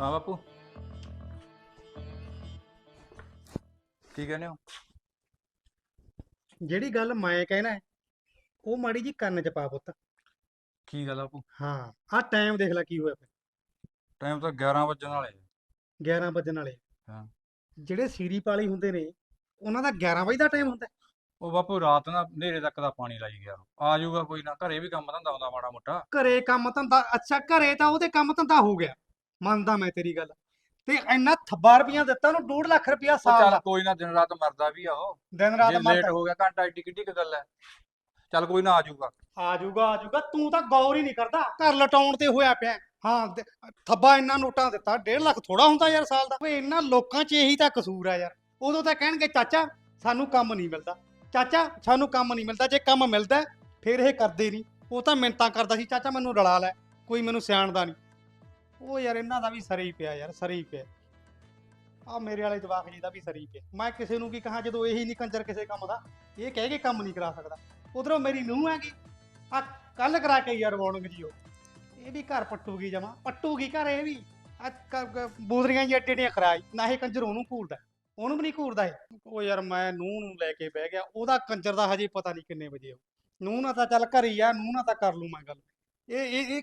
ਹਾਂ ਬਾਪੂ। ਕੀ ਕਹਿੰਦੇ ਹੋ? ਜਿਹੜੀ ਗੱਲ ਮੈਂ ਕਹਿਣਾ ਹੈ, ਉਹ ਮਾੜੀ ਜੀ ਕੰਨ 'ਚ ਪਾ ਪੁੱਤ। ਕੀ ਗੱਲ ਆ ਬਾਪੂ? ਹਾਂ ਆਹ ਟਾਈਮ ਦੇਖ ਲੈ ਕੀ ਹੋਇਆ ਪਿਆ ਟਾਈਮ ਤਾਂ 11 ਵਜਣ ਵਾਲੇ ਆ। 11 ਵੱਜਣ ਵਾਲੇ ਹਾਂ। ਜਿਹੜੇ ਸੀਰੀ ਪਾਲੀ ਹੁੰਦੇ ਨੇ ਉਹਨਾਂ ਦਾ 11 ਵਜੇ ਦਾ ਟਾਈਮ ਹੁੰਦਾ। ਹੈ। ਉਹ ਬਾਪੂ ਰਾਤ ਨਾ ਹਨੇਰੇ ਤੱਕ ਦਾ ਪਾਣੀ ਲਾਈ ਗਿਆ। ਆ ਜਾਊਗਾ ਕੋਈ ਨਾ ਘਰੇ ਵੀ ਕੰਮ ਧੰਦਾ ਹੁੰਦਾ ਮਾੜਾ ਮੋਟਾ। ਘਰੇ ਕੰਮ ਧੰਦਾ ਅੱਛਾ ਘਰੇ ਤਾਂ ਉਹਦੇ ਕੰਮ ਧੰਦਾ ਹੋ ਗਿਆ। ਮੰਨਦਾ ਮੈਂ ਤੇਰੀ ਗੱਲ। ਤੇ ਇੰਨਾ ਥੱਬਾ ਰੁਪਈਆ ਦਿੱਤਾ ਉਹਨੂੰ 2 ਲੱਖ ਰੁਪਈਆ ਉਹ ਸਾਲ ਚੱਲ ਦਾ। ਕੋਈ ਨਾ ਦਿਨ ਰਾਤ ਮਰਦਾ ਵੀ ਆ ਉਹ। ਦਿਨ ਰਾਤ ਜੇ ਲੇਟ ਮਰਦਾ ਹੋ ਗਿਆ ਘੰਟਾ ਏਡੀ ਕਿੱਡੀ ਕੁ ਗੱਲ ਹੈ। ਚੱਲ ਕੋਈ ਨਾ ਆ ਜਾਊਗਾ। ਆ ਜਾਊਗਾ ਆ ਜਾਊਗਾ। ਤੂੰ ਤਾਂ ਗੌਰ ਹੀ ਨਹੀਂ ਕਰਦਾ। ਘਰ ਲਟਾਉਣ ਤੇ ਹੋਇਆ ਪਿਆ। ਹਾਂ ਦੇ- ਥੱਬਾ ਇੰਨਾ ਨੋਟਾਂ ਦਿੱਤਾ। 1.5 ਲੱਖ ਥੋੜਾ ਹੁੰਦਾ ਯਾਰ ਸਾਲ ਦਾ। ਓਏ ਇਹਨਾਂ ਲੋਕਾਂ 'ਚ ਇਹੀ ਤਾਂ ਕਸੂਰ ਆ ਯਾਰ। ਉਦੋਂ ਤਾਂ ਕਹਿਣਗੇ ਚਾਚਾ ਸਾਨੂੰ ਕੰਮ ਨਹੀਂ ਮਿਲਦਾ। ਚਾਚਾ ਸਾਨੂੰ ਕੰਮ ਨਹੀਂ ਮਿਲਦਾ। ਜੇ ਕੰਮ ਮਿਲਦਾ ਹੈ, ਫਿਰ ਇਹ ਕਰਦੇ ਨਹੀਂ। ਉਹ ਤਾਂ ਮਿੰਤਾਂ ਕਰਦਾ ਸੀ ਚਾਚਾ ਮੈਨੂੰ ਰਲਾ ਲੈ। ਕੋਈ ਮੈਨੂੰ ਸਿਆਣਦਾ ਨਹੀਂ। ਉਹ ਯਾਰ ਇਹਨਾਂ ਦਾ ਵੀ ਸਰੇ ਹੀ ਪਿਆ ਯਾਰ, ਸਰੇ ਹੀ ਪਿਆ। ਆ ਮੇਰੇ ਵਾਲੇ ਜਵਾਕ ਜੀ ਦਾ ਵੀ ਸਰੀ ਪਿਆ। ਮੈਂ ਕਿਸੇ ਨੂੰ ਕੀ ਕਹਾ ਜਦੋਂ ਇਹੀ ਨਹੀਂ ਕੰਜਰ ਕਿਸੇ ਕੰਮ ਦਾ? ਇਹ ਕਹਿ ਕੇ ਕੰਮ ਨਹੀਂ ਕਰਾ ਸਕਦਾ। ਉਧਰੋਂ ਮੇਰੀ ਨੂੰਹ ਹੈਗੀ। ਆ ਕੱਲ ਕਰਾ ਕੇ ਯਾਰ ਵਾਰਨਿੰਗ ਜੀ ਉਹ। ਇਹ ਵੀ ਘਰ ਪੱਟੂਗੀ ਜਮਾ। ਪੱਟੂਗੀ ਘਰ ਇਹ ਵੀ। ਆ ਬੋਦਰੀਆਂ ਜੀ ਏਡੀਆਂ ਖਰਾਈ ਨਾ ਇਹ ਕੰਜਰ ਉਹਨੂੰ ਘੂਰਦਾ। ਉਹਨੂੰ ਵੀ ਨਹੀਂ ਘੂਰਦਾ ਇਹ। ਉਹ ਯਾਰ ਮੈਂ ਨੂੰਹ ਨੂੰ ਲੈ ਕੇ ਬਹਿ ਗਿਆ। ਉਹਦਾ ਕੰਜਰ ਦਾ ਹਜੇ ਪਤਾ ਨਹੀਂ ਕਿੰਨੇ ਵਜੇ ਉਹ ਨੂੰਹ ਨਾਲ ਤਾਂ ਚੱਲ ਘਰ ਹੀ ਆ। ਨੂੰਹ ਨਾਲ ਤਾਂ ਕਰ ਲੂ ਮੈਂ ਗੱਲ। ਇਹ ਇਹ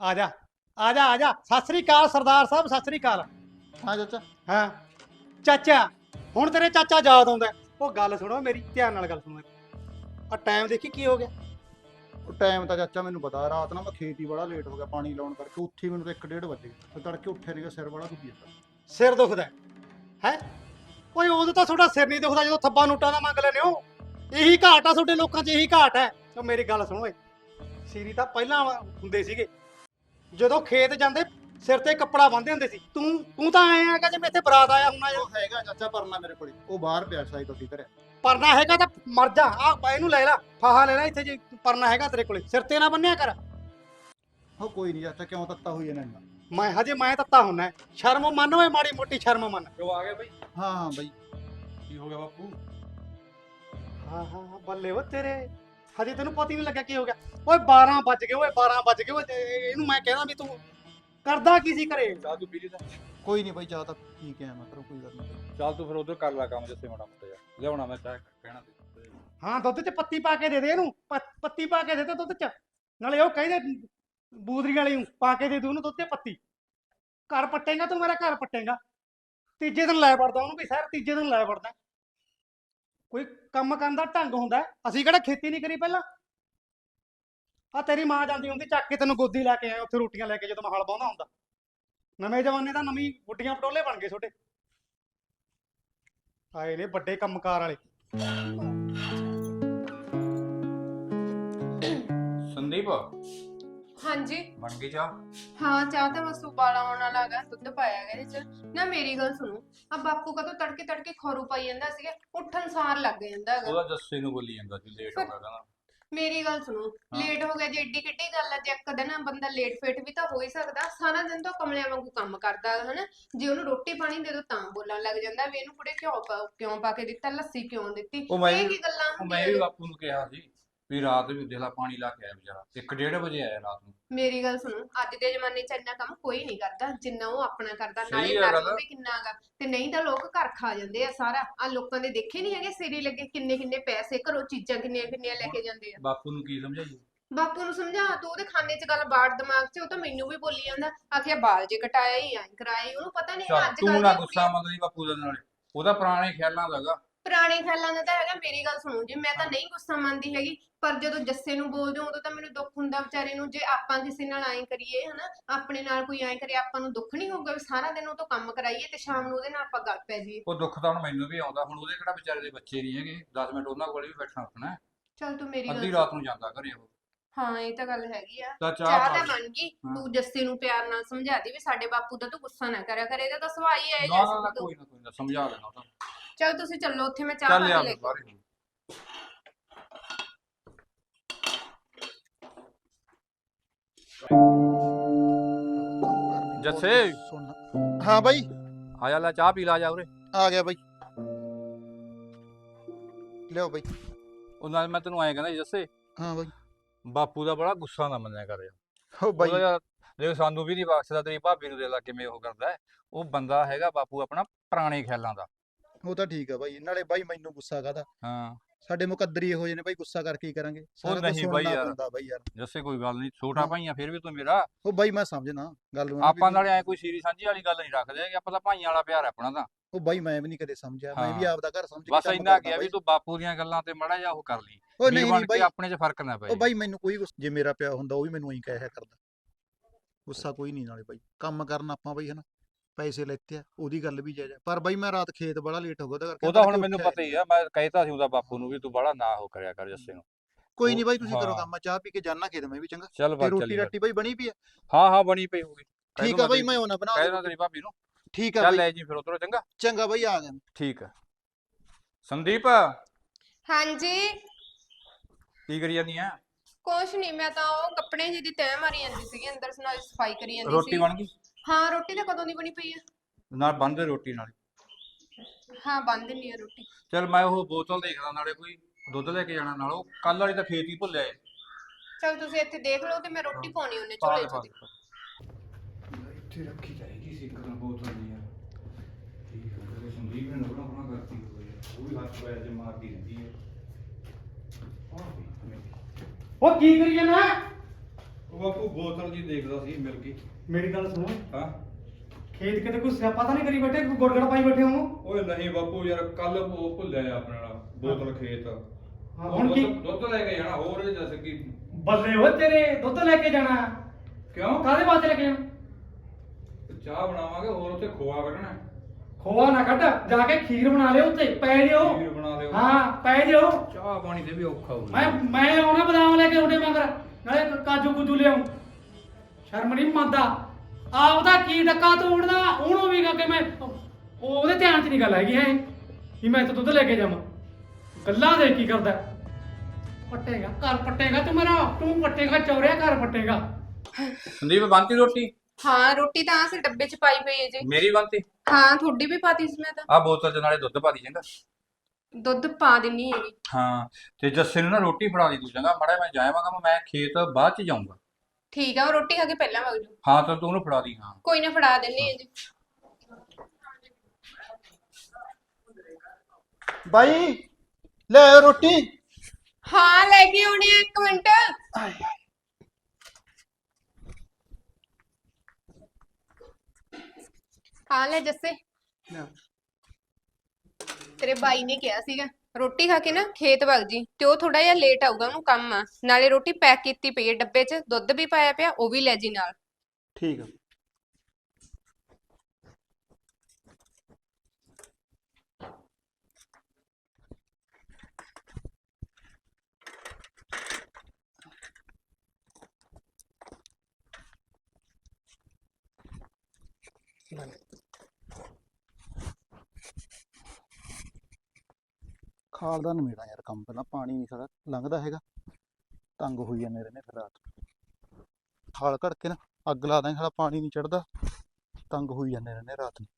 ਆ ਜਾ। ਆ ਜਾ ਆ ਜਾ। ਸਤਿ ਸ੍ਰੀ ਅਕਾਲ ਸਰਦਾਰ ਸਾਹਿਬ ਸਤਿ ਸ੍ਰੀ ਅਕਾਲ। ਹਾਂ ਚਾਚਾ। ਹਾਂ? ਚਾਚਾ ਹੁਣ ਤੇਰੇ ਚਾਚਾ ਯਾਦ ਆਉਂਦਾ ਹੈ। ਉਹ ਗੱਲ ਸੁਣੋ ਮੇਰੀ ਧਿਆਨ ਨਾਲ ਗੱਲ ਸੁਣੋ। ਆ ਟਾਈਮ ਦੇਖੀ ਕੀ ਹੋ ਗਿਆ? ਉਹ ਟਾਈਮ ਤਾਂ ਚਾਚਾ ਮੈਨੂੰ ਪਤਾ ਰਾਤ ਨਾ ਮੈਂ ਖੇਤ ਬੜਾ ਲੇਟ ਹੋ ਗਿਆ ਪਾਣੀ ਲਾਉਣ ਕਰਕੇ ਉੱਥੇ ਹੀ ਮੈਨੂੰ ਤਾਂ 1:30 ਵਜੇ ਤੇ ਤੜਕੇ ਉੱਠੇ ਨਹੀਂਗਾ ਸਿਰ ਬੜਾ ਦੁਖੀ ਜਾਂਦਾ। ਸਿਰ ਦੁਖਦਾ ਹੈ। ਹੈਂ? ਓਏ ਉਦੋਂ ਤਾਂ ਤੁਹਾਡਾ ਸਿਰ ਨਹੀਂ ਦੁਖਦਾ ਜਦੋਂ ਥੱਬਾ ਨੋਟਾਂ ਦਾ ਮੰਗ ਲੈਨੇ ਹੋ। ਇਹੀ ਘਾਟ ਆ ਤੁਹਾਡੇ ਲੋਕਾਂ 'ਚ ਇਹੀ ਘਾਟ ਹੈ। ਤੇ ਮੇਰੀ ਗੱਲ ਸੁਣੋ ਓਏ। ਸੀਰੀ ਤਾਂ ਪਹਿਲਾਂ ਹੁੰਦੇ ਸੀਗੇ। ਜਦੋਂ ਖੇਤ ਜਾਂਦੇ ਸਿਰ ਤੇ ਕੱਪੜਾ ਬੰਨ੍ਹਦੇ ਹੁੰਦੇ ਸੀ। ਤੂੰ ਤੂੰ ਤਾਂ ਆਇਆ ਹੈਗਾ ਜਿਵੇਂ ਇੱਥੇ ਬਰਾਤ ਆਇਆ ਹੁਣਾ ਉਹ ਹੈਗਾ ਚਾਚਾ ਪਰਨਾ ਮੇਰੇ ਕੋਲੇ। ਉਹ ਬਾਹਰ ਪਿਆ ਸਾਈਕਲ ਦੀ ਘਰੇ ਪਰਨਾ ਹੈਗਾ ਤਾਂ ਮਰ ਜਾ। ਆ ਇਹਨੂੰ ਲੈ ਲੈ। ਫਾਹਾ ਲੈ ਲੈ ਇੱਥੇ ਜੇ ਪਰਨਾ ਹੈਗਾ ਤੇਰੇ ਕੋਲੇ। ਸਿਰ ਤੇ ਨਾ ਬੰਨਿਆ ਕਰ। ਉਹ ਕੋਈ ਨਹੀਂ ਚਾਚਾ ਕਿਉਂ ਤੱਤਾ ਹੋਈ ਇਹਨਾਂ ਨਾਲ ਮੈਂ ਹਜੇ ਮੈਂ ਤੱਤਾ ਹੁੰਨਾ ਸ਼ਰਮ ਮੰਨ ਓਏ ਮਾੜੀ ਮੋਟੀ ਸ਼ਰਮ ਮੰਨ। ਜੋ ਆ ਗਿਆ ਬਈ। ਹਾਂ ਹਾਂ ਬਾਈ। ਕੀ ਹੋ ਗਿਆ ਬਾਪੂ? ਹਾਂ ਹਾਂ ਬੱਲੇ ਓ ਤੇਰੇ। ਹਜੇ ਤੈਨੂੰ ਪਤਾ ਹੀ ਨਹੀਂ ਲੱਗਿਆ ਕੀ ਹੋ ਗਿਆ। ਓਏ 12 ਵੱਜ ਗਏ ਓਏ 12 ਵੱਜ ਗਏ ਓਏ ਤੇ ਇਹਨੂੰ ਮੈਂ ਕਹਿਣਾ ਵੀ ਤੂੰ ਕਰਦਾ ਕੀ ਸੀ ਘਰੇ? ਚਾਹ ਤੂੰ ਪੀ ਲਈ ਤਾਂ। ਕੋਈ ਨਹੀਂ ਬਾਈ ਚਾਹ ਤਾਂ ਪੀ ਕੇ ਆਇਆ ਮੈਂ ਕਰੋ ਕੋਈ ਗੱਲ ਨਹੀਂ। ਚੱਲ ਤੂੰ ਫਿਰ ਉਧਰ ਕਰ ਲੈ ਕੰਮ ਜਿੱਥੇ ਮਾੜਾ ਮੋਟਾ ਜਿਹਾ। ਲਿਆਉਣਾ ਮੈਂ ਚਾਹ ਕਹਿਣਾ ਤੇ ਹਾਂ ਦੁੱਧ 'ਚ ਪੱਤੀ ਪਾ ਕੇ ਦੇ ਦੇ ਇਹਨੂੰ ਪ- ਪੱਤੀ ਪਾ ਕੇ ਦੇ ਦੇ ਦੁੱਧ 'ਚ। ਨਾਲੇ ਉਹ ਕਹਿੰਦੇ ਬੂਦਰੀ ਵਾਲੀ ਨੂੰ ਪਾ ਕੇ ਦੇ ਦੂ ਉਹਨੂੰ ਦੁੱਧ 'ਚ ਪੱਤੀ। ਘਰ ਪੱਟੇਗਾ ਤੂੰ ਮੇਰਾ ਘਰ ਪੱਟੇਗਾ। ਤੀਜੇ ਦਿਨ ਲੈ ਵੜਦਾ ਉਹਨੂੰ ਵੀ ਸਰ ਤੀਜੇ ਦਿਨ ਲੈ ਵੜਦਾ। ਕੋਈ ਕੰਮ ਕਰਨ ਦਾ ਢੰਗ ਹੁੰਦਾ ਹੈ। ਅਸੀਂ ਕਿਹੜਾ ਖੇਤੀ ਨਹੀਂ ਕਰੀ ਪਹਿਲਾਂ? ਆ ਤੇਰੀ ਮਾਂ ਜਾਂਦੀ ਹੁੰਦੀ, ਚੱਕ ਕੇ ਤੈਨੂੰ ਗੋਦੀ ਲੈ ਕੇ ਆਇਆ, ਉੱਥੇ ਰੋਟੀਆਂ ਲੈ ਕੇ ਜਦੋਂ ਮੈਂ ਹਲ ਬਾਉਂਦਾ ਹੁੰਦਾ। ਨਵੇਂ ਜਮਾਨੇ ਦਾ ਨਵੀਂ ਗੁੱਡੀਆਂ ਪਟੋਲੇ ਬਣ ਗਏ ਛੋਟੇ। ਆਏ ਨੇ ਵੱਡੇ ਕੰਮਕਾਰ ਵਾਲੇ। ਸੰਦੀਪ? ਹਾਂਜੀ। ਬਣ ਗਈ ਚਾਹ? ਹਾਂ ਚਾਹ ਤਾਂ ਬਸ ਉਬਾਲਾ ਆਉਣ ਵਾਲਾ ਹੈਗਾ ਦੁੱਧ ਪਾਇਆ ਗਿਆ ਇਹਦੇ ਚ। ਨਾ ਮੇਰੀ ਗੱਲ ਸੁਣੋ ਆ ਬਾਪੂ ਕਦੋਂ ਤੜਕੇ ਤੜਕੇ ਖਰੂ ਪਾਈ ਜਾਂਦਾ ਸੀਗਾ ਉੱਠਣ ਸਾਰ ਲੱਗ ਜਾਂਦਾ ਹੈਗਾ। ਉਹਦਾ ਜੱਸੇ ਨੂੰ ਬੋਲੀ ਜਾਂਦਾ ਸੀ ਲੇਟ ਹੋ ਗਿਆ ਕਹਿੰਦਾ। ਮੇਰੀ ਗੱਲ ਸੁਣੋ ਹਾਂ। ਲੇਟ ਹੋ ਗਿਆ ਜੇ ਏਡੀ ਕਿੱਡੀ ਗੱਲ ਆ ਜੇ ਇੱਕ ਦਿਨ ਬੰਦਾ ਲੇਟ ਫੇਟ ਵੀ ਤਾਂ ਹੋ ਹੀ ਸਕਦਾ ਸਾਰਾ ਦਿਨ ਤਾਂ ਕਮਲਿਆਂ ਵਾਂਗੂ ਕੰਮ ਕਰਦਾ ਹੈਗਾ ਹਨਾ? ਜੇ ਉਹਨੂੰ ਰੋਟੀ ਪਾਣੀ ਦੇ ਦੋ ਤਾਂ ਬੋਲਣ ਲੱਗ ਜਾਂਦਾ ਵੀ ਇਹਨੂੰ ਕੁੜੇ ਕਿਉਂ ਪਾ- ਕਿਉਂ ਪਾ ਕੇ ਦਿੱਤਾ ਲੱਸੀ ਕਿਉਂ ਦਿੱਤੀ? ਉਹ ਮੈਂ ਇਹ ਵੀ- ਕੀ ਗੱਲਾਂ ਉਹ ਮੈਂ ਹੁੰਦੀਆਂ ਵੀ ਨੇ? ਬਾਪੂ ਨੂੰ ਕਿਹਾ ਸੀ ਵੀ ਰਾਤ ਵੀ ਦੇਲਾ ਪਾਣੀ ਲਾ ਕੇ ਆਇਆ ਵਿਚਾਰਾ 1:30 ਵਜੇ ਆਇਆ ਰਾਤ ਨੂੰ। ਮੇਰੀ ਗੱਲ ਸੁਣੋ ਅੱਜ ਦੇ ਜ਼ਮਾਨੇ 'ਚ ਇੰਨਾ ਕੰਮ ਕੋਈ ਨਹੀਂ ਕਰਦਾ ਜਿੰਨਾ ਉਹ ਆਪਣਾ ਕਰਦਾ ਸਹੀ ਨਾਲੇ ਨਰਮ ਗੱਲ। ਵੀ ਕਿੰਨਾ ਗਾ ਤੇ ਨਹੀਂ ਤਾਂ ਲੋਕ ਘਰ ਖਾ ਜਾਂਦੇ ਆ ਸਾਰਾ ਆ ਲੋਕਾਂ ਦੇ ਦੇਖੇ ਨਹੀਂ ਹੈਗੇ ਸਿਰੇ ਲੱਗੇ ਕਿੰਨੇ ਕਿੰਨੇ ਪੈਸੇ ਘਰੋਂ ਚੀਜ਼ਾਂ ਕਿੰਨੀਆਂ ਕਿੰਨੀਆਂ ਲੈ ਕੇ ਜਾਂਦੇ ਆ। ਬਾਪੂ ਨੂੰ ਕੀ ਸਮਝਾਈਏ? ਬਾਪੂ ਨੂੰ ਸਮਝਾ ਤੂੰ ਉਹਦੇ ਖਾਨੇ 'ਚ ਗੱਲ ਬਾੜ ਦਿਮਾਗ 'ਚ ਉਹ ਤਾਂ ਮੈਨੂੰ ਵੀ ਬੋਲੀ ਜਾਂਦਾ ਆਖਿਆ ਬਾਲ ਜੇ ਕਟਾਇਆ ਹੀ ਆਂ ਕਰਾਇਆ ਹੀ ਉਹਨੂੰ ਪਤਾ ਨਹੀਂ ਚੱਲ ਅੱਜ ਤੂੰ ਕੱਲ੍ਹ ਨਾ ਦੀਆਂ ਗੁੱਸਾ ਮੰਗਦੀ ਬਾਪੂ ਦੇ ਨਾਲੇ ਉਹਦਾ ਪੁਰਾਣੇ ਖਿਆਲਾਂ ਦਾ ਹੈਗਾ। ਪੁਰਾਣੇ ਖਿਆਲਾਂ ਦਾ ਤਾਂ ਹੈਗਾ ਮੇਰੀ ਗੱਲ ਸੁਣੋ ਜੀ ਮੈਂ ਤਾਂ ਨਹੀਂ ਗੁੱਸਾ ਮੰਨਦੀ ਹੈਗੀ ਪਰ ਜਦੋਂ ਜੱਸੇ ਨੂੰ ਬੋਲਦੇ ਹੋ ਉਦੋਂ ਤਾਂ ਮੈਨੂੰ ਦੁੱਖ ਹੁੰਦਾ ਵਿਚਾਰੇ ਨੂੰ ਜੇ ਆਪਾਂ ਕਿਸੇ ਨਾਲ ਐਂ ਕਰੀਏ ਹਨਾ ਆਪਣੇ ਨਾਲ ਕੋਈ ਐਂ ਕਰੇ ਆਪਾਂ ਨੂੰ ਦੁੱਖ ਨਹੀਂ ਹੋਊਗਾ ਵੀ ਸਾਰਾ ਦਿਨ ਉਹ ਤੋਂ ਕੰਮ ਕਰਾਈਏ ਤੇ ਸ਼ਾਮ ਨੂੰ ਉਹਦੇ ਨਾਲ ਆਪਾਂ ਗੱਲ ਪੈ ਜਾਈਏ। ਉਹ ਦੁੱਖ ਤਾਂ ਹੁਣ ਮੈਨੂੰ ਵੀ ਆਉਂਦਾ ਹੁਣ ਉਹਦੇ ਕਿਹੜਾ ਵਿਚਾਰੇ ਦੇ ਬੱਚੇ ਨਹੀਂ ਹੈਗੇ 10 ਮਿੰਟ ਉਹਨਾਂ ਕੋਲ ਵੀ ਬੈਠਣਾ ਹੈ। ਚੱਲ ਤੂੰ ਮੇਰੀ ਅੱਧੀ ਗੱਲ ਰਾਤ ਨੂੰ ਜਾਂਦਾ ਘਰੇ ਉਹ। ਹਾਂ ਇਹ ਤਾਂ ਗੱਲ ਹੈਗੀ ਆ। ਤਾਂ ਚਾਹ ਚਾਹ ਤਾਂ। ਬਣ ਗਈ ਹਾਂ। ਤੂੰ ਜੱਸੇ ਨੂੰ ਪਿਆਰ ਨਾਲ ਸਮਝਾ ਦੀ ਵੀ ਸਾਡੇ ਬਾਪੂ ਦਾ ਤੂੰ ਗੁੱਸਾ ਨਾ ਕਰਿਆ ਕਰ ਇਹਦਾ ਤਾਂ ਸੁਭਾਅ ਹੀ ਨਾ ਨਾ ਨਾ ਕੋਈ ਨਾ ਕੋਈ ਨਾ ਸਮਝਾ ਦੇਣਾ ਤਾਂ ਚਲ ਤੁਸੀਂ ਚੱਲੋ ਉੱਥੇ ਮੈਂ ਚਾਹ ਚੱਲ ਪਾਣੀ ਲੈ ਕੇ ਜੱਸੇ। ਸੁਣ ਹਾਂ ਬਾਈ। ਆ ਜਾ ਲੈ ਚਾਹ ਪੀ ਲਾ ਜਾ ਉਰੇ। ਆ ਗਿਆ ਬਾਈ। ਲਿਓ ਬਾਈ। ਉਹ ਨਾਲ ਮੈਂ ਤੈਨੂੰ ਐਂ ਕਹਿੰਦਾ ਸੀ, ਜੱਸੇ। ਹਾਂ ਬਾਈ। ਬਾਪੂ ਦਾ ਬੜਾ ਗੁੱਸਾ ਨਾ ਮੰਨਿਆ ਕਰ ਯਾਰ। ਹੋ ਬਾਈ। ਉਹਦਾ ਯਾਰ ਦੇਖ ਸਾਨੂੰ ਵੀ ਨਹੀਂ ਬਖਸ਼ਦਾ ਤੇਰੀ ਭਾਬੀ ਨੂੰ ਦੇ ਲਾ ਕਿਵੇਂ ਉਹ ਕਰਦਾ ਹੈ। ਉਹ ਬੰਦਾ ਹੈਗਾ ਬਾਪੂ ਆਪਣਾ ਪੁਰਾਣੇ ਖਿਆਲਾਂ ਦਾ। ਉਹ ਤਾਂ ਠੀਕ ਆ ਬਾਈ ਨਾਲੇ ਬਾਈ ਮੈਨੂੰ ਗੁੱਸਾ ਕਾਦਾ ਹਾਂ। ਸਾਡੇ ਮੁਕੱਦਰ ਹੀ ਇਹੋ ਜਿਹੇ ਨੇ ਬਾਈ ਗੁੱਸਾ ਕਰਕੇ ਕੀ ਕਰਾਂਗੇ? ਸਾਰਾ ਕੁਝ ਨਹੀਂ ਬਾਈ ਸੁਣਨਾ ਯਾਰ। ਪੈਂਦਾ ਬਾਈ ਯਾਰ। ਜੱਸੇ ਕੋਈ ਗੱਲ ਨਹੀਂ ਛੋਟਾ ਹਾਂ। ਭਾਈਆਂ ਫਿਰ ਵੀ ਤੂੰ ਮੇਰਾ। ਉਹ ਬਾਈ ਮੈਂ ਸਮਝਣਾ ਗੱਲ ਨੂੰ ਨਾ ਆਪਾਂ ਨਾਲੇ ਐ ਕੋਈ ਸੀਰੀ ਸਾਂਝੀ ਵਾਲੀ ਗੱਲ ਨਹੀਂ ਰੱਖਦੇ ਹੈਗੇ ਆਪਾਂ ਤਾਂ ਭਾਈਆਂ ਵਾਲਾ ਪਿਆਰ ਹੈ ਆਪਣਾ ਤਾਂ। ਉਹ ਬਾਈ ਮੈਂ ਵੀ ਨਹੀਂ ਕਦੇ ਸਮਝਿਆ ਮੈਂ ਵੀ ਹਾਂ। ਆਪਦਾ ਘਰ ਸਮਝ ਕੇ ਬਸ ਕੰਮ ਇੰਨਾ ਕਰਦਾ ਗਿਆ ਵੀ ਬਾਈ। ਤੂੰ ਬਾਪੂ ਦੀਆਂ ਗੱਲਾਂ ਤੇ ਮੜਾ ਜਾ ਉਹ ਕਰ ਲਈ। ਉਹ ਨਹੀਂ ਨਹੀਂ ਬਾਈ। ਆਪਣੇ 'ਚ ਫ਼ਰਕ ਨਾ ਪਏ ਉਹ ਬਾਈ ਮੈਨੂੰ ਕੋਈ ਗੁੱਸਾ ਜੇ ਮੇਰਾ ਪਿਆ ਹੁੰਦਾ ਉਹ ਵੀ ਮੈਨੂੰ ਐਂ ਕਹਿਆ ਕਰਦਾ। ਗੁੱਸਾ ਕੋਈ ਨਹੀਂ ਨਾਲੇ ਬਾਈ ਕੰਮ ਕਰਨ ਆਪਾਂ ਬਾਈ ਹਨਾ। ਪੈਸੇ ਲੈਤੇ ਆ ਉਹਦੀ ਗੱਲ ਵੀ ਜਾਇਜ਼ ਆ। ਪਰ ਬਾਈ ਮੈਂ ਰਾਤ ਖੇਤ ਬੜਾ ਲੇਟ ਹੋ ਗਿਆ ਉਹਦਾ ਕਰਕੇ ਤੜਕੇ ਹੁਣ ਮੈਨੂੰ ਉੱਠਿਆ ਪਤਾ ਹੀ ਆ ਮੈਂ ਕਹਿਤਾ ਸੀ ਉਹਦਾ ਬਾਪੂ ਨੂੰ ਵੀ ਤੂੰ ਬੜਾ ਨਾ ਹੋ ਕਰਿਆ ਕਰ ਜੱਸੇ ਨੂੰ। ਕੋਈ ਨਹੀਂ ਬਾਈ ਤੁਸੀਂ ਕਰੋ ਹਾਂ। ਕੰਮ ਮੈਂ ਚਾਹ ਪੀ ਕੇ ਜਾਣਾ ਖੇਤ ਮੈਂ ਵੀ ਚੰਗਾ। ਚੱਲ ਤੇ ਬਸ ਰੋਟੀ ਚੱਲੀ ਰਾਟੀ ਬਾਈ ਬਣੀ ਪਈ ਆ? ਹਾਂ ਹਾਂ ਬਣੀ ਪਈ ਹੋਗੀ ਠੀਕ ਆ ਬਾਈ ਮੈਂ ਉਹਨਾਂ ਬਣਾ ਕਹਿ ਦੂੰ। ਦੇਣਾ ਤੇਰੀ ਭਾਬੀ ਨੂੰ। ਠੀਕ ਆ ਚੱਲ ਬਾਈ। ਲੈ ਜੀ ਫਿਰ ਉਧਰੋਂ ਚੰਗਾ। ਚੰਗਾ ਬਾਈ ਆ ਗਿਆ ਠੀਕ ਆ। ਸੰਦੀਪ। ਹਾਂਜੀ। ਕੀ ਕਰੀ ਜਾਂਦੀ ਆ? ਕੁਛ ਨਹੀਂ ਮੈਂ ਤਾਂ ਉਹ ਕੱਪੜੇ ਜਿਹੀ ਦੀ ਤੈਅ ਮਾਰੀ ਜਾਂਦੀ ਸੀਗੀ ਅੰਦਰ ਨਾਲ ਸਫ਼ਾਈ ਕਰੀ ਜਾਂਦੀ ਰੋਟੀ ਸੀ। ਬਣ ਗਈ? ਹਾਂ ਰੋਟੀ ਤਾਂ ਕਦੋਂ ਦੀ ਬਣੀ ਪਈ ਆ? ਨਾਲ ਬੰਦ ਰੋਟੀ ਨਾਲ। ਹਾਂ ਬੰਦ ਨਹੀਂ ਆ ਰੋਟੀ। ਚੱਲ ਮੈਂ ਉਹ ਬੋਤਲ ਦੇਖਦਾ ਨਾਲੇ ਕੋਈ ਦੁੱਧ ਲੈ ਕੇ ਜਾਣਾ ਨਾਲ। ਉਹ ਕੱਲ ਵਾਲੀ ਤਾਂ ਖੇਤ ਹੀ ਭੁੱਲਿਆ ਏ। ਚਲ ਤੁਸੀਂ ਇੱਥੇ ਦੇਖ ਲਓ ਤੇ ਮੈਂ ਰੋਟੀ ਪਾਉਣੀ ਉਹਨੇ ਪਾ ਝੋਲੇ ਦੇ, ਚ ਦੇ, ਪਾ ਦੇ। ਇੱਥੇ ਰੱਖੀ ਜਾਏਗੀ ਸੀ ਇੱਕ ਦਿਨ ਬੋਤਲ ਦੀ ਯਾਰ। ਠੀਕ ਹੈ ਤੇ ਸੰਦੀਪ ਨੇ ਨਵਣਾ ਆਪਣਾ ਕਰਤੀ ਹੋਈ ਹੈ। ਉਹ ਵੀ ਹੱਥ ਪੈਰ ਜੇ ਮਾਰਦੀ ਰਹਿੰਦੀ ਹੈ। ਆਹ ਵੀ ਮੇਰੀ। ਉਹ ਕੀ ਕਰੀ ਜਾਣਾ ਉਹ ਬਾਪੂ ਬੋਤਲ ਜੀ ਦੇਖਦਾ ਸੀ ਮਿਲ ਗਈ ਮੇਰੀ ਗੱਲ ਸੁਣੋ। ਹਾਂ। ਖੇਤ ਕਿਤੇ ਕੋਈ ਸਿਆਪਾ ਤਾਂ ਨਹੀਂ ਕਰੀ ਬੈਠੇ? ਕੋਈ ਗੋੜਗੜ ਪਾਈ ਬੈਠੇ ਹੋ ਓਏ ਨਹੀਂ ਬਾਪੂ ਯਾਰ ਕੱਲ ਉਹ ਭੁੱਲਿਆ ਆਪਣੇ ਨਾਲ ਬੋਤਲ ਖੇਤ। ਹਾਂ, ਹੁਣ ਕੀ? ਦੁੱਧ- ਦੁੱਧ ਲੈ ਕੇ ਜਾਣਾ ਹੋਰ ਇਹ ਦੱਸ ਕੀ? ਬੱਲੇ ਹੋ ਤੇਰੇ ਦੁੱਧ ਲੈ ਕੇ ਜਾਣਾ। ਕਿਉਂ? ਕਾਹਦੇ ਵਾਸਤੇ ਲੈ ਕੇ ਜਾਣਾ? ਚਾਹ ਬਣਾਵਾਂਗੇ ਹੋਰ ਉੱਥੇ ਖੋਆ ਕੱਢਣਾ। ਖੋਆ ਨਾ ਕੱਢ ਜਾ ਕੇ ਖੀਰ ਬਣਾ ਲਿਓ ਉੱਤੇ ਪੈ ਜਿਓ। ਖੀਰ ਬਣਾ ਲਿਓ। ਹਾਂ ਪੈ ਜਿਓ। ਚਾਹ ਪਾਣੀ ਤੇ ਵੀ ਔਖਾ ਹੋ ਮੈਂ ਮੈਂ ਆਉਣਾ ਬਦਾਮ ਲੈ ਕੇ ਉਹਦੇ ਮਗਰ ਨਾਲੇ ਕ- ਕਾਜੂ ਕੁਜੂ ਲਿਆਉਂ। ਸ਼ਰਮ ਨਹੀਂ ਮੰਨਦਾ। ਆਪਦਾ ਕੀ ਡੱਕਾ ਤੋੜਦਾ ਉਹਨੂੰ ਵੀ ਕਿ ਮੈਂ ਉਹ- ਉਹਦੇ ਧਿਆਨ 'ਚ ਨਹੀਂ ਗੱਲ ਹੈਗੀ ਹੈ। ਕਿ ਮੈਂ ਇੱਥੇ ਦੁੱਧ ਲੈ ਕੇ ਜਾਵਾਂ। ਗੱਲਾਂ ਦੇ ਕੀ ਕਰਦਾ। ਪੱਟੇਗਾ ਘਰ ਪੱਟੇਗਾ ਤੂੰ ਮੇਰਾ। ਤੂੰ ਪੱਟੇਗਾ ਚੌਰਿਆ ਘਰ ਪੱਟੇਗਾ। ਸੰਦੀਪ ਬੰਤੀ ਰੋਟੀ? ਹਾਂ ਰੋਟੀ ਤਾਂ ਆਹ ਸੇ ਡੱਬੇ ਚ ਪਾਈ ਪਈ ਹੈ ਜੀ। ਮੇਰੀ ਬੰਤੀ ਹਾਂ ਤੁਹਾਡੀ ਵੀ ਪਾਤੀ ਸੀ ਮੈਂ ਤਾਂ। ਆ ਬੋਤਲ ਚ ਨਾਲੇ ਦੁੱਧ ਪਾ ਦੀ ਚੰਗਾ। ਦੁੱਧ ਪਾ ਦਿੰਨੀ ਹੈਗੀ। ਹਾਂ ਤੇ ਜੱਸੇ ਨੂੰ ਨਾ ਰੋਟੀ ਫੜਾ ਦੀ ਤੂੰ ਚੰਗਾ। ਮੜਾ ਮੈਂ ਜਾਵਾਂਗਾ ਮੈਂ ਖੇਤ ਬਾਅਦ ਚ ਜਾਊਂਗਾ। ਠੀਕ ਆ ਉਹ ਰੋਟੀ ਖਾ ਕੇ ਪਹਿਲਾਂ ਵਗ ਜੂ ਹਾਂ ਤਾਂ ਤੂੰ ਉਹਨੂੰ ਫੜਾ ਦੀ ਹਾਂ। ਕੋਈ ਨਾ ਫੜਾ ਦਿੰਨੀ ਹੈ ਜੀ। ਬਾਈ ਲੈ ਰੋਟੀ। ਹਾਂ ਲੈ ਕੇ ਆਉਣੀ ਆ ਇੱਕ ਮਿੰਟ। ਹਾਂ ਲੈ ਜੱਸੇ। ਤੇਰੇ ਬਾਈ ਨੇ ਕਿਹਾ ਸੀਗਾ। ਰੋਟੀ ਖਾ ਕੇ ਨਾ ਖੇਤ ਵਗ ਜੀ ਤੇ ਉਹ ਥੋੜਾ ਜਿਹਾ ਲੇਟ ਆਊਗਾ, ਉਹਨੂੰ ਕੰਮ ਆ। ਨਾਲੇ ਰੋਟੀ ਪੈਕ ਕੀਤੀ ਪਈ ਹੈ ਡੱਬੇ 'ਚ, ਦੁੱਧ ਵੀ ਪਾਇਆ ਪਿਆ, ਉਹ ਵੀ ਲੈ ਜੀ ਨਾਲ। ਠੀਕ ਆ। ਖਾਲ ਦਾ ਨਮੇੜਾ ਯਾਰ ਕੰਮ ਪਹਿਲਾਂ ਪਾਣੀ ਨਹੀਂ ਸਾਡਾ ਲੰਘਦਾ ਹੈਗਾ ਤੰਗ ਹੋਈ ਜਾਂਦੇ ਰਹਿੰਦੇ ਫਿਰ ਰਾਤ ਨੂੰ। ਖਾਲ ਘੜ ਕੇ ਨਾ ਅੱਗ ਲਾ ਦਾਂਗੇ ਸਾਡਾ ਪਾਣੀ ਨਹੀਂ ਚੜਦਾ ਤੰਗ ਹੋਈ ਜਾਂਦੇ ਰਹਿੰਦੇ ਰਾਤ ਨੂੰ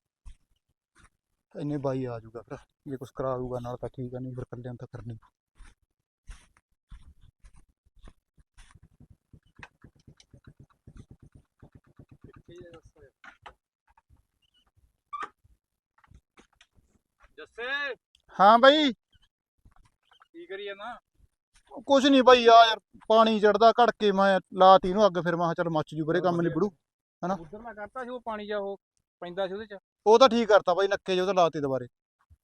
ਇੰਨੇ ਬਾਈ ਆ ਜਾਊਗਾ ਫਿਰ ਜੇ ਕੁਛ ਕਰਾ ਦੂਗਾ ਨਾਲ ਤਾਂ ਠੀਕ ਆ ਨਹੀਂ ਫਿਰ ਕੱਲਿਆਂ ਤਾਂ ਕਰਨੀ। ਜੱਸੇ ਹਾਂ ਬਾਈ ਜਾਂਦਾ ਕੁਛ ਨਹੀਂ ਬਾਈ ਆ ਯਾਰ ਪਾਣੀ ਚੜਦਾ ਘੜ ਕੇ ਮੈਂ ਲਾਤੀ ਨੂੰ ਅੱਗ ਫਿਰ ਮੈਂ ਕਿਹਾ ਚੱਲ ਮੱਚ ਜੂ ਬਰੇ ਕੰਮ ਨਿਬੜੂ ਹਨਾ? ਉਧਰ ਮੈਂ ਕਰਤਾ ਸੀ ਉਹ ਪਾਣੀ ਜਾ ਉਹ ਪੈਂਦਾ ਸੀ ਉਹਦੇ ਚ। ਉਹ ਤਾਂ ਠੀਕ ਕਰਤਾ ਬਾਈ ਨੱਕੇ ਜੇ ਤਾਂ ਲਾਤੀ ਦੁਬਾਰੇ।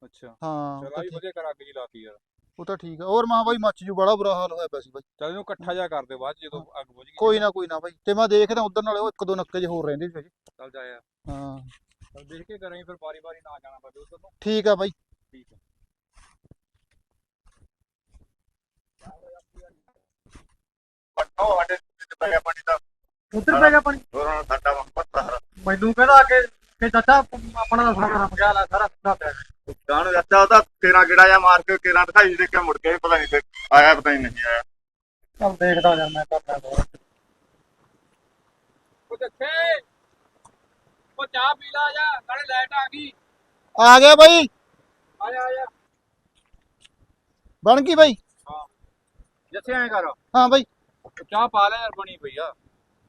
ਅੱਛਾ। ਹਾਂ ਉਹ ਚਲ ਤਾਂ ਆ ਠੀਕ- ਵਧੀਆ ਕਰ ਅੱਗ ਜੀ ਲਾਤੀ ਯਾਰ। ਉਹ ਤਾਂ ਠੀਕ ਆ। ਹੋਰ ਮਾਂ ਬਾਈ ਮੱਚ ਜੂ ਬੜਾ ਬੁਰਾ ਹਾਲ ਹੋਇਆ ਪਿਆ ਸੀ ਬਾਈ। ਚੱਲ ਇਹਨੂੰ ਇਕੱਠਾ ਜਾ ਕਰ ਦੇ ਬਾਅਦ 'ਚ ਜਦੋਂ ਅੱਗ ਬੁਝ ਗਈ। ਕੋਈ ਨਾ ਕੋਈ ਨਾ ਬਾਈ। ਤੇ ਮੈਂ ਦੇਖਦਾ ਉਧਰ ਨਾਲੇ ਉਹ ਇੱਕ ਦੋ ਨੱਕੇ ਜੇ ਹੋਰ ਰਹਿੰਦੇ ਸੀ। ਹਜੇ। ਚੱਲ ਜਾਇਆ ਹਾਂ। ਚੱਲ ਦੇਖ ਕੇ ਕਰਾਂਗੇ ਫਿਰ ਵਾਰੀ ਵਾਰੀ ਨਾ ਜਾਣਾ ਪਵੇ ਉਧਰ ਨੂੰ। ਠੀਕ ਆ ਬਾਈ। ਠੀਕ ਹੈ ਪੱਟੋ ਸਾਡੇ ਪੈ ਗਿਆ ਪਾਣੀ ਦਾ ਉੱਧਰ ਪੈ ਗਿਆ ਪਾਣੀ। ਹੋਰ ਹੁਣ ਸਾਡਾ ਪੱਤਾ ਹਰਾ ਮੈਨੂੰ ਕਹਿੰਦਾ ਕਿ ਕਿ ਚਾਚਾ ਆਪਣਾ ਦਾ ਸਾਰਾ ਰਮ ਗਿਆ ਸਾਰਾ ਸੁਣਾ ਪਿਆ ਗਾਣ ਰੱਜਾ ਉਹਦਾ ਤੇਰਾ ਗਿੜਾ ਜਾਂ ਮਾਰ ਕੇ ਕੇਰਾ ਦਿਖਾਈ ਦੇ ਕੇ ਮੁੜ ਕੇ ਪਤਾ ਨਹੀਂ ਤੇ ਆਇਆ ਪਤਾ ਹੀ ਨਹੀਂ ਆਇਆ। ਚੱਲ ਦੇਖਦਾ ਯਾਰ ਮੈਂ ਕਰਦਾ ਹੋਰ। ਉਹ ਜੱਸੇ ਉਹ ਚਾਹ ਪੀ ਲਾ ਜਾ ਨਾਲੇ ਲਾਈਟ ਆ ਗਈ। ਆ ਗਿਆ ਬਾਈ। ਆ ਜਾ ਆ ਜਾ। ਬਣ ਗਈ ਬਾਈ? ਹਾਂ ਜੱਸੇ ਐਂ ਕਰ। ਹਾਂ ਬਾਈ। ਚਾਹ ਪਾ ਲੈ ਯਾਰ ਬਣੀ ਪਈ ਆ।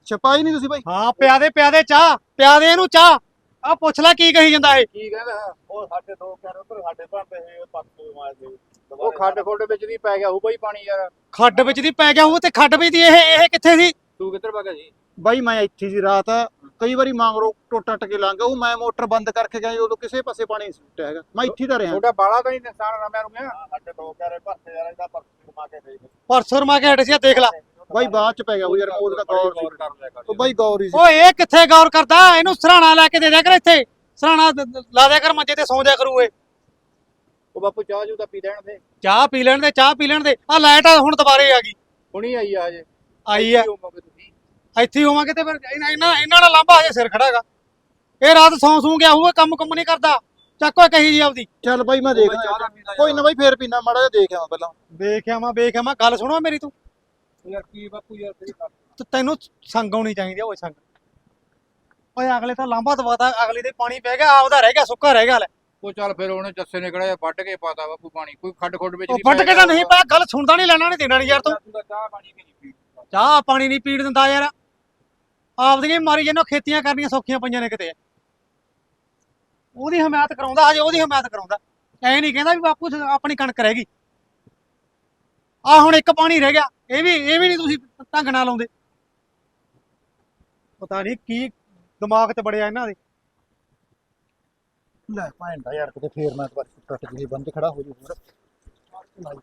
ਛਪਾਈ ਨਹੀਂ ਤੁਸੀਂ ਬਾਈ? ਹਾਂ ਪਿਆਦੇ ਪਿਆਦੇ ਚਾਹ। ਪਿਆਦੇ ਇਹਨੂੰ ਚਾਹ। ਆ ਪੁੱਛ ਲੈ ਕੀ ਕਹੀ ਜਾਂਦਾ ਇਹ। ਕੀ ਕਹਿੰਦਾ? ਉਹ ਸਾਡੇ ਦੋ ਕਰ ਉਧਰ ਸਾਡੇ ਭਾਂਡੇ ਇਹ ਪੱਕੇ ਮਾਰਦੇ ਉਹ ਖੱਡ ਖੋਡੇ ਵਿੱਚ ਨਹੀਂ ਪੈ ਗਿਆ ਉਹ ਬਈ ਪਾਣੀ ਯਾਰ। ਖੱਡ ਵਿੱਚ ਦੀ ਪੈ ਗਿਆ ਉਹ ਤੇ ਖੱਡ ਵਿੱਚ ਦੀ ਇਹ ਇਹ ਕਿੱਥੇ ਸੀ? ਤੂੰ ਕਿੱਧਰ ਭੱਗਾ ਜੀ? ਬਾਈ ਮੈਂ ਇੱਥੇ ਸੀ ਰਾਤ। ਕਈ ਵਾਰੀ ਮੰਗਰੋ ਟੁੱਟ ਟੱਟ ਕੇ ਲੰਘ ਉਹ ਮੈਂ ਮੋਟਰ ਬੰਦ ਕਰਕੇ ਗਿਆ ਉਦੋਂ ਕਿਸੇ ਪਾਸੇ ਪਾਣੀ ਸੁੱਟਿਆ ਹੈਗਾ। ਮੈਂ ਇੱਥੇ ਤਾਂ ਰਿਹਾ। ਤੁਹਾਡਾ ਬਾਲਾ ਤਾਂ ਨਹੀਂ ਨੁਕਸਾਨ ਰਮਿਆ ਰੁਮਿਆ ਸਾਡੇ ਦੋ ਕਰੇ ਭਰਤੇ ਯਾਰ ਇਹਦਾ ਪਰਸੋਂ ਮਾ ਕੇ ਹਟ ਸੀ ਆ ਦੇਖ ਲੈ। ਬਾਈ ਬਾਅਦ ਚ ਪੈ ਗਿਆ ਉਹ ਯਾਰ ਉਹਦਾ ਗੌਰ ਸੀ। ਕਰ ਲਿਆ ਕਰ ਉਹ ਬਾਈ ਗੌਰ ਹੀ ਸੀ। ਓਏ ਇਹ ਕਿੱਥੇ ਗੌਰ ਕਰਦਾ? ਇਹਨੂੰ ਸਰਾਣਾ ਲੈ ਕੇ ਦੇ ਦਿਆ ਕਰ ਇੱਥੇ। ਸਰਾਣਾ ਦ- ਦ- ਲਾ ਦਿਆ ਕਰ ਮੰਜੇ ਤੇ ਸੌਂ ਜਾ ਕਰੂ ਇਹ। ਉਹ ਬਾਪੂ ਚਾਹ ਜੂ ਤਾਂ ਪੀ ਲੈਣ ਦੇ। ਚਾਹ ਪੀ ਲੈਣ ਦੇ ਚਾਹ ਪੀ ਲੈਣ ਦੇ। ਆ ਲਾਈਟ ਹੁਣ ਦੁਬਾਰੇ ਆ ਗਈ। ਹੁਣੀ ਆਈ ਆ ਹਜੇ। ਆਈ ਆ। ਇੱਥੇ ਹੀ ਹੋਵਾਂਗੇ ਤੇ ਫਿਰ ਇਹਨਾਂ ਇਹਨਾਂ ਇਹਨਾਂ ਦਾ ਲਾਂਭਾ ਹਜੇ ਸਿਰ ਖੜਾਗਾ। ਇਹ ਰਾਤ ਸੌਂ ਸੂੰ ਗਿਆ ਹੋਊਗਾ ਕੰਮ ਕੰਮ ਨਹੀਂ ਕਰਦਾ। ਚੱਕੋ ਕਹੀ ਜੀ ਆਪਦੀ। ਚੱਲ ਬਾਈ ਮੈਂ ਦੇਖਦਾ ਕੋਈ ਨਾ ਬਾਈ ਫੇਰ ਪੀਣਾ ਮਾੜਾ ਜਿਹਾ ਦੇਖ ਆਵਾਂ ਪਹਿਲਾਂ। ਵੇਖਿਆ ਮੈਂ ਵੇਖਿਆ ਮੈਂ ਗੱਲ ਸੁਣੋ ਮੇਰੀ ਤੂੰ। ਯਾਰ ਕੀ ਬਾਪੂ ਯਾਰ ਤੇਰੀ ਗੱਲ। ਤੇ ਤੈਨੂੰ ਸੰਗ ਆਉਣੀ ਚਾਹੀਦੀ ਆ ਓਏ ਸੰਗ। ਓਏ ਅਗਲੇ ਤਾਂ ਲਾਂਭਾ ਦਵਾਤਾ ਅਗਲੇ ਦੇ ਪਾਣੀ ਪੈ ਗਿਆ ਆਪਦਾ ਰਹਿ ਗਿਆ ਸੁੱਕਾ ਰਹਿ ਗਿਆ ਲੈ। ਉਹ ਚੱਲ ਫਿਰ ਉਹਨੇ ਜੱਸੇ ਨੇ ਕਿਹੜਾ ਵੱਢ ਕੇ ਪਾਤਾ ਬਾਪੂ ਪਾਣੀ ਕੋਈ ਖੱਡ ਖੁੱਡ ਵਿੱਚ ਉਹ ਵੱਟ ਕੇ ਤਾਂ ਨਹੀਂ ਪਿਆ ਗੱਲ ਸੁਣਦਾ ਨਹੀਂ ਲੈਣਾ ਨਹੀਂ ਦੇਣਾ ਨੀ ਯਾਰ ਤੂੰ। ਚਾਹ ਪਾਣੀ ਵੀ ਨਹੀਂ ਪੀ ਚਾਹ ਪਾਣੀ ਨਹੀਂ ਪੀਣ ਦਿੰਦਾ ਯਾਰ। ਆਪਦੀਆਂ ਮਾਰੀ ਜਨੋ ਖੇਤੀਆਂ ਕਰਨੀਆਂ ਸੌਖੀਆਂ ਪਈਆਂ ਨੇ ਕਿਤੇ। ਉਹਦੀ ਹਮਾਇਤ ਕਰਾਉਂਦਾ ਹਜੇ ਉਹਦੀ ਹਮਾਇਤ ਕਰਾਉਂਦਾ। ਐ ਨਹੀਂ ਕਹਿੰਦਾ ਵੀ ਬਾਪੂ ਆਪਣੀ ਕਣਕ ਰਹਿ ਗਈ। ਆ ਹੁਣ ਇੱਕ ਪਾਣੀ ਰਹਿ ਗਿਆ ਇਹ ਵੀ ਇਹ ਵੀ ਨਹੀਂ ਤੁਸੀਂ ਢੰਗ ਨਾਲ ਲਾਉਂਦੇ। ਪਤਾ ਨਹੀਂ ਕੀ ਦਿਮਾਗ 'ਚ ਬੜਿਆ ਇਹਨਾਂ ਦੇ। ਲੈ ਭੈਣ ਦਾ ਯਾਰ ਕਿਤੇ ਫੇਰ ਮੈਂ ਦੁਬਾਰਾ ਟੁੱਟ ਗਈ ਬੰਦ ਖੜਾ ਹੋ ਜੂ ਹੋਰ।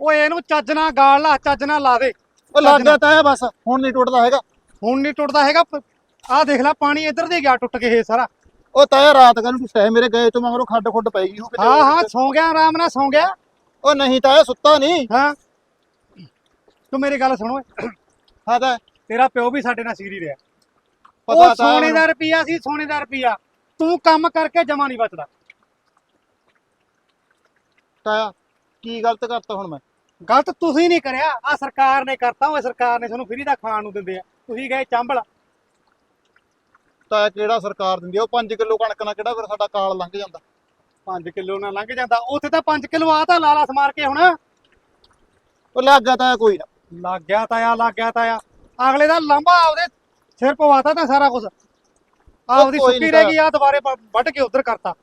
ਓਏ ਇਹਨੂੰ ਚੱਜ ਨਾਲ ਗਾਲ ਲਾ ਚੱਜ ਨਾਲ ਲਾ ਦੇ ਉਹ ਲੱਗ ਗਿਆ ਤਾਂ ਹੈ ਬਸ ਹੁਣ ਨਹੀਂ ਟੁੱਟਦਾ ਹੈਗਾ। ਹੁਣ ਨਹੀਂ ਟੁੱਟਦਾ ਹੈਗਾ ਆਹ ਦੇਖ ਲੈ ਪਾਣੀ ਇੱਧਰ ਦੇ ਗਿਆ ਟੁੱਟ ਕੇ ਇਹ ਸਾਰਾ। ਉਹ ਤਾਇਆ ਰਾਤ ਕੱਲ ਨੂੰ ਸਹਿ ਮੇਰੇ ਗਏ ਤੋਂ ਮਗਰੋਂ ਖੱਡ ਖੁੱਡ ਪੈ ਗਈ ਉਹ ਕਿਤੇ ਹਾਂ ਹਾਂ ਸੌਂ ਗਿਆ ਆਰਾਮ ਨਾਲ ਸੌਂ ਗਿਆ। ਉਹ ਨਹੀਂ ਤਾਇਆ ਸੁੱਤਾ ਨਹੀਂ। ਹਾਂ। ਤੂੰ ਮੇਰੀ ਗੱਲ ਸੁਣੋ ਹਾਂ ਤਾਂ। ਤੇਰਾ ਪਿਓ ਵੀ ਸਾਡੇ ਨਾਲ ਸੀਰੀ ਰਿਹਾ। ਪਤਾ ਉਹ ਤਾਂ ਸੋਨੇ ਦਾ ਰੁਪਿਆ ਸੀ ਸੋਨੇ ਦਾ ਰੁਪਿਆ ਤੂੰ ਕੰਮ ਕਰਕੇ ਜਮਾ ਨਹੀਂ ਬਚਦਾ। ਤਾਇਆ ਕੀ ਗਲਤ ਕਰਤਾ ਹੁਣ ਮੈਂ? ਗਲਤ ਤੁਸੀਂ ਨਹੀਂ ਕਰਿਆ। ਆ ਸਰਕਾਰ ਨੇ ਕਰਤਾ ਓਏ ਸਰਕਾਰ ਨੇ ਤੁਹਾਨੂੰ ਫਰੀ ਦਾ ਖਾਣ ਨੂੰ ਦਿੰਦੇ ਆ। ਤੁਸੀਂ ਗਏ ਚੰਬਲ। ਤਾਇਆ ਕਿਹੜਾ ਸਰਕਾਰ ਦਿੰਦੀ ਆ ਉਹ 5 ਕਿਲੋ ਕਣਕ ਨਾਲ ਕਿਹੜਾ ਫਿਰ ਸਾਡਾ ਕਾਲ ਲੰਘ ਜਾਂਦਾ? 5 ਕਿਲੋ ਨਾਲ ਲੰਘ ਜਾਂਦਾ ਉੱਥੇ ਤਾਂ 5 ਕਿਲੋ ਆ ਤਾਂ ਲਾਲਾ ਸਮਾਰ ਕੇ ਹੁਣ। ਉਹ ਲੱਗ ਗਿਆ ਤਾਇਆ ਕੋਈ ਨਾ। ਲੱਗ ਗਿਆ ਤਾਇਆ ਲੱਗ ਗਿਆ ਤਾਇਆ ਅਗਲੇ ਦਾ ਲੰਬਾ ਆਪਦੇ ਸਿਰ ਪਵਾਤਾ ਤਾਂ ਸਾਰਾ ਕੁਝ ਆਪਦੀ ਸੁੱਕੀ ਰਹਿ ਗਈ ਆ ਦੁਬਾਰੇ ਵੱਢ ਕੇ ਉਧਰ ਕਰਤਾ।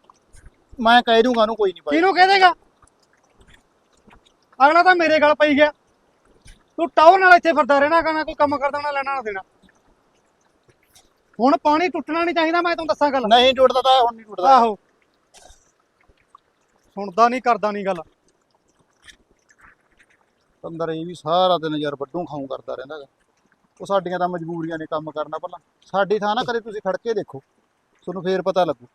ਮੈਂ ਕਹਿ ਦੂੰਗਾ ਉਹਨੂੰ ਕੋਈ ਨਹੀਂ ਭਾਈ। ਕਿਹਨੂੰ ਕਹਿ ਦੇਗਾ? ਅਗਲਾ ਤਾਂ ਮੇਰੇ ਗਲ ਪਈ ਗਿਆ। ਤੂੰ ਟਾਉਰ ਨਾਲ ਇੱਥੇ ਫਿਰਦਾ ਰਹਿਣਾ ਕਹਿੰਦਾ ਕੋਈ ਕੰਮ ਕਰਦਾ ਨਾ ਲੈਣਾ ਨਾ ਦੇਣਾ। ਹੁਣ ਪਾਣੀ ਟੁੱਟਣਾ ਨਹੀਂ ਚਾਹੀਦਾ ਮੈਂ ਤੈਨੂੰ ਦੱਸਾਂ ਗੱਲ। ਨਹੀਂ ਟੁੱਟਦਾ ਤਾਇਆ ਹੁਣ ਨਹੀਂ ਟੁੱਟਦਾ। ਆਹੋ। ਸੁਣਦਾ ਨਹੀਂ ਕਰਦਾ ਨਹੀਂ ਗੱਲ। ਅੰਦਰ ਇਹ ਵੀ ਸਾਰਾ ਦਿਨ ਯਾਰ ਵੱਡੂ ਖਾਉ ਕਰਦਾ ਰਹਿੰਦਾ। ਉਹ ਸਾਡੀਆਂ ਤਾਂ ਮਜਬੂਰੀਆਂ ਨੇ ਕੰਮ ਕਰਨਾ ਪਹਿਲਾਂ ਸਾਡੀ ਥਾਂ ਨਾ ਕਰੇ ਤੁਸੀਂ ਖੜ ਕੇ ਦੇਖੋ ਤੁਹਾਨੂੰ ਫੇਰ ਪਤਾ ਲੱਗੂ।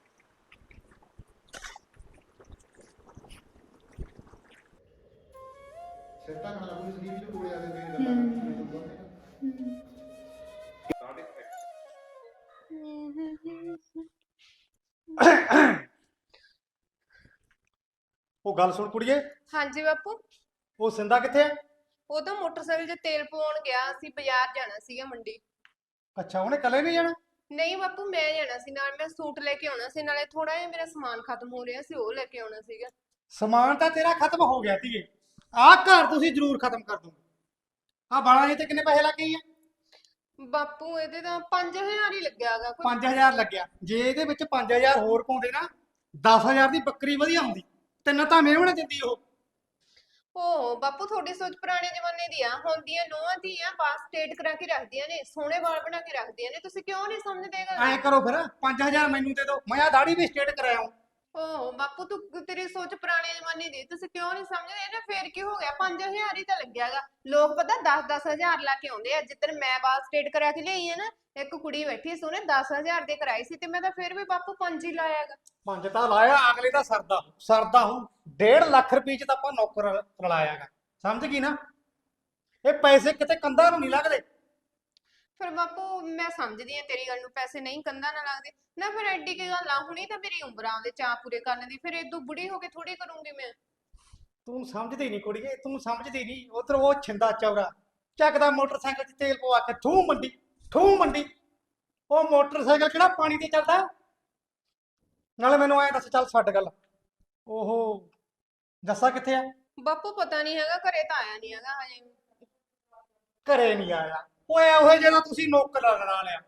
ਉਹ ਗੱਲ ਸੁਣ ਕੁੜੀਏ। ਹਾਂਜੀ ਬਾਪੂ। ਉਹ ਸਿੰਦਾ ਕਿੱਥੇ ਹੈ? ਉਹ ਤਾਂ ਮੋਟਰਸਾਈਕਲ 'ਚ ਤੇਲ ਪਵਾਉਣ ਗਿਆ ਸੀ ਬਾਜ਼ਾਰ ਜਾਣਾ ਸੀਗਾ ਮੰਡੀ। ਅੱਛਾ ਉਹਨੇ ਕੱਲੇ ਨਹੀਂ ਜਾਣਾ? ਨਹੀਂ ਬਾਪੂ ਮੈਂ ਜਾਣਾ ਸੀ ਨਾਲ ਮੈਂ ਸੂਟ ਲੈ ਕੇ ਆਉਣਾ ਸੀ ਨਾਲੇ ਥੋੜਾ ਜਿਹਾ ਮੇਰਾ ਸਮਾਨ ਖਤਮ ਹੋ ਰਿਹਾ ਸੀ ਉਹ ਲੈ ਕੇ ਆਉਣਾ ਸੀਗਾ। ਸਮਾਨ ਤਾਂ ਤੇਰਾ ਖਤਮ ਹੋ ਗਿਆ ਧੀਏ। ਆਹ ਘਰ ਤੁਸੀਂ ਜ਼ਰੂਰ ਖਤਮ ਕਰ ਦੋਗੇ ਆਹ ਬਾਲਾਂ ਜੀ ਤੇ ਕਿੰਨੇ ਪੈਸੇ ਲੱਗੇ ਆ? ਬਾਪੂ ਇਹਦੇ ਤਾਂ 5000 ਹੀ ਲੱਗਿਆਗਾ ਕੋਈ 5000 ਲੱਗਿਆ। ਜੇ ਇਹਦੇ ਵਿੱਚ 5000 ਹੋਰ ਪਾਉਂਦੇ ਨਾ 10000 ਦੀ ਬੱਕਰੀ ਵਧੀਆ ਹੁੰਦੀ। ਤਿੰਨ ਤਾਂ ਮੇਵਣੇ ਦਿੰਦੀ ਉਹ। ਓ ਬਾਪੂ ਤੁਹਾਡੀ ਸੋਚ ਪੁਰਾਣੇ ਜ਼ਮਾਨੇ ਦੀ ਆ। ਹੁਣ ਦੀਆਂ ਨੋਹਾਂ ਧੀਆਂ ਬਾਸ ਸਟੇਟ ਕਰਾ ਕੇ ਰੱਖਦੀਆਂ ਨੇ ਸੋਹਣੇ ਵਾਲ ਬਣਾ ਕੇ ਰੱਖਦੀਆਂ ਨੇ। ਤੁਸੀਂ ਕਿਉਂ ਨਹੀਂ ਸਮਝਦੇ ਗਾ ਐਂ ਕਰੋ ਫਿਰ 5000 ਮੈਨੂੰ ਦੇ ਦਿਓ। ਮੈਂ ਆ ਦਾੜੀ ਵੀ ਸਟੇਟ ਕਰਾਇਆ ਓ ਬਾਪੂ ਤੂੰ ਤੇਰੀ ਸੋਚ ਪੁਰਾਣੇ ਜ਼ਮਾਨੇ ਦੀ। ਤੁਸੀਂ ਕਿਉਂ ਨਹੀਂ ਸਮਝਦੇ? ਇਹਨੇ ਫੇਰ ਕੀ ਹੋ ਗਿਆ? 5000 ਹੀ ਤਾਂ ਲੱਗਿਆਗਾ ਲੋਕ ਪਤਾ 10-10 ਹਜ਼ਾਰ ਲਾ ਕੇ ਆਉਂਦੇ ਆ। ਜਿੱਦਣ ਮੈਂ ਬਾਲ ਸਟੇਟ ਕਰਾ ਕੇ ਲਈ ਆ ਨਾ ਇੱਕ ਕੁੜੀ ਬੈਠੀ ਸੀ ਉਹਨੇ 10000 ਦੇ ਕਰਾਈ ਸੀ ਤੇ ਮੈਂ ਤਾਂ ਫੇਰ ਵੀ ਬਾਪੂ 5 ਹੀ ਲਾਇਆਗਾ ਪੰਜ ਤਾਂ ਲਾਇਆ ਅਗਲੇ ਦਾ ਸਰਦਾ ਸਰਦਾ ਹੂੰ 1.5 ਲੱਖ ਰੁਪਏ ਚ ਤਾਂ ਆਪਾਂ ਨੌਕਰ ਰਲਾਇਆਗਾ ਸਮਝ ਗਈ ਨਾ? ਇਹ ਪੈਸੇ ਕਿਤੇ ਕੰਧਾਂ ਨੂੰ ਨਹੀਂ ਲੱਗਦੇ। ਫਿਰ ਬਾਪੂ ਮੈਂ ਸਮਝਦੀ ਆ ਤੇਰੀ ਗੱਲ ਨੂੰ ਪੈਸੇ ਨਹੀਂ ਕੰਧਾਂ ਨਾ ਲੱਗਦੇ। ਨਾ ਫਿਰ ਐਡੀ ਕੀ ਗੱਲ ਆ ਹੁਣੀ ਤਾਂ ਮੇਰੀ ਉਮਰਾਂ ਦੇ ਚਾਅ ਪੂਰੇ ਕਰਨ ਦੀ। ਫਿਰ ਇਦੋਂ ਬੁੜੀ ਹੋ ਕੇ ਥੋੜੀ ਕਰੂੰਗੀ ਮੈਂ। ਤੂੰ ਸਮਝਦੀ ਨਹੀਂ ਕੁੜੀਏ ਤੂੰ ਸਮਝਦੀ ਨਹੀਂ। ਉਧਰ ਉਹ ਛਿੰਦਾ ਚੌਰਾ ਚੱਕਦਾ ਮੋਟਰਸਾਈਕਲ 'ਚ ਤੇਲ ਪਵਾ ਕੇ ਥੂ ਮੰਡੀ। ਥੂ ਮੰਡੀ। ਉਹ ਮੋਟਰਸਾਈਕਲ ਕਿਹੜਾ ਪਾਣੀ ਤੇ ਚੱਲਦਾ? ਨਾਲੇ ਮੈਨੂੰ ਐਂ ਦੱਸ ਚੱਲ ਛੱਡ ਗੱਲ। ਓਹੋ ਜੱਸਾ ਕਿੱਥੇ ਆ? ਬਾਪੂ ਪਤਾ ਨਹੀਂ ਹੈਗਾ ਘਰੇ ਤਾਂ ਆਇਆ ਨਹੀਂ ਹੈਗਾ ਹਜੇ। ਘਰੇ ਨਹੀਂ ਆਇਆ। ਓਏ ਉਹੇ ਜਿਹੜਾ ਤੁਸੀਂ ਨੌਕਰ ਲੜਾ ਲਿਆ।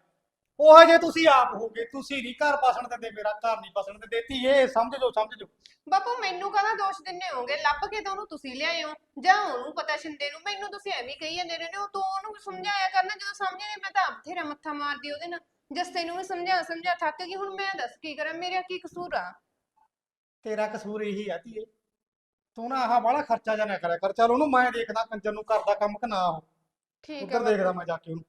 ਉਹੇ ਜੇ ਤੁਸੀਂ ਆਪ ਹੋਗੇ ਤੁਸੀਂ ਨਹੀਂ ਘਰ ਬਸਣ ਦਿੰਦੇ ਮੇਰਾ ਘਰ ਨਹੀਂ ਬਸਣ ਦਿੰਦੇ ਧੀਏ ਸਮਝ ਜੋ ਸਮਝ ਜੋ ਬਾਪੂ ਮੈਨੂੰ ਕਾਹਦਾ ਦੋਸ਼ ਦਿੰਨੇ ਹੋਗੇ ਲੱਭ ਕੇ ਤਾਂ ਉਹਨੂੰ ਤੁਸੀਂ ਲਿਆਏ ਹੋ। ਜਾਂ ਉਹਨੂੰ ਪਤਾ ਸ਼ਿੰਦੇ ਨੂੰ ਮੈਨੂੰ ਤੁਸੀਂ ਐਵੇਂ ਕਹੀ ਜਾਂਦੇ ਰਹਿੰਦੇ ਹੋ ਤੂੰ ਉਹਨੂੰ ਸਮਝਾਇਆ ਕਰਨਾ ਜਦੋਂ ਸਮਝੇ ਨਹੀਂ ਮੈਂ ਤਾਂ ਆਪ ਬਥੇਰਾ ਮੱਥਾ ਮਾਰਦੀ ਉਹਦੇ ਨਾਲ। ਜੱਸੇ ਨੂੰ ਵੀ ਸਮਝਾ ਸਮਝਾ ਥੱਕ ਗਈ ਹੁਣ ਮੈਂ ਦੱਸ ਕੀ ਕਰਾਂ? ਮੇਰਾ ਕੀ ਕਸੂਰ ਆ? ਤੇਰਾ ਕਸੂਰ ਇਹੀ ਆ ਧੀਏ। ਤੂੰ ਨਾ ਆਹ ਬਾਹਲਾ ਖਰਚਾ ਜਾਂ ਨਾ ਕਰਿਆ ਕਰ। ਚੱਲ ਉਹਨੂੰ ਮੈਂ ਦੇਖਦਾ ਕੰਜਰ ਨੂੰ ਕਰਦਾ ਕੰਮ ਕਿ ਨਾ ਉਹ। ਠੀਕ ਆ ਉੱਧਰ ਦੇਖਦਾ ਮੈਂ ਜਾ ਕੇ ਉਹਨੂੰ।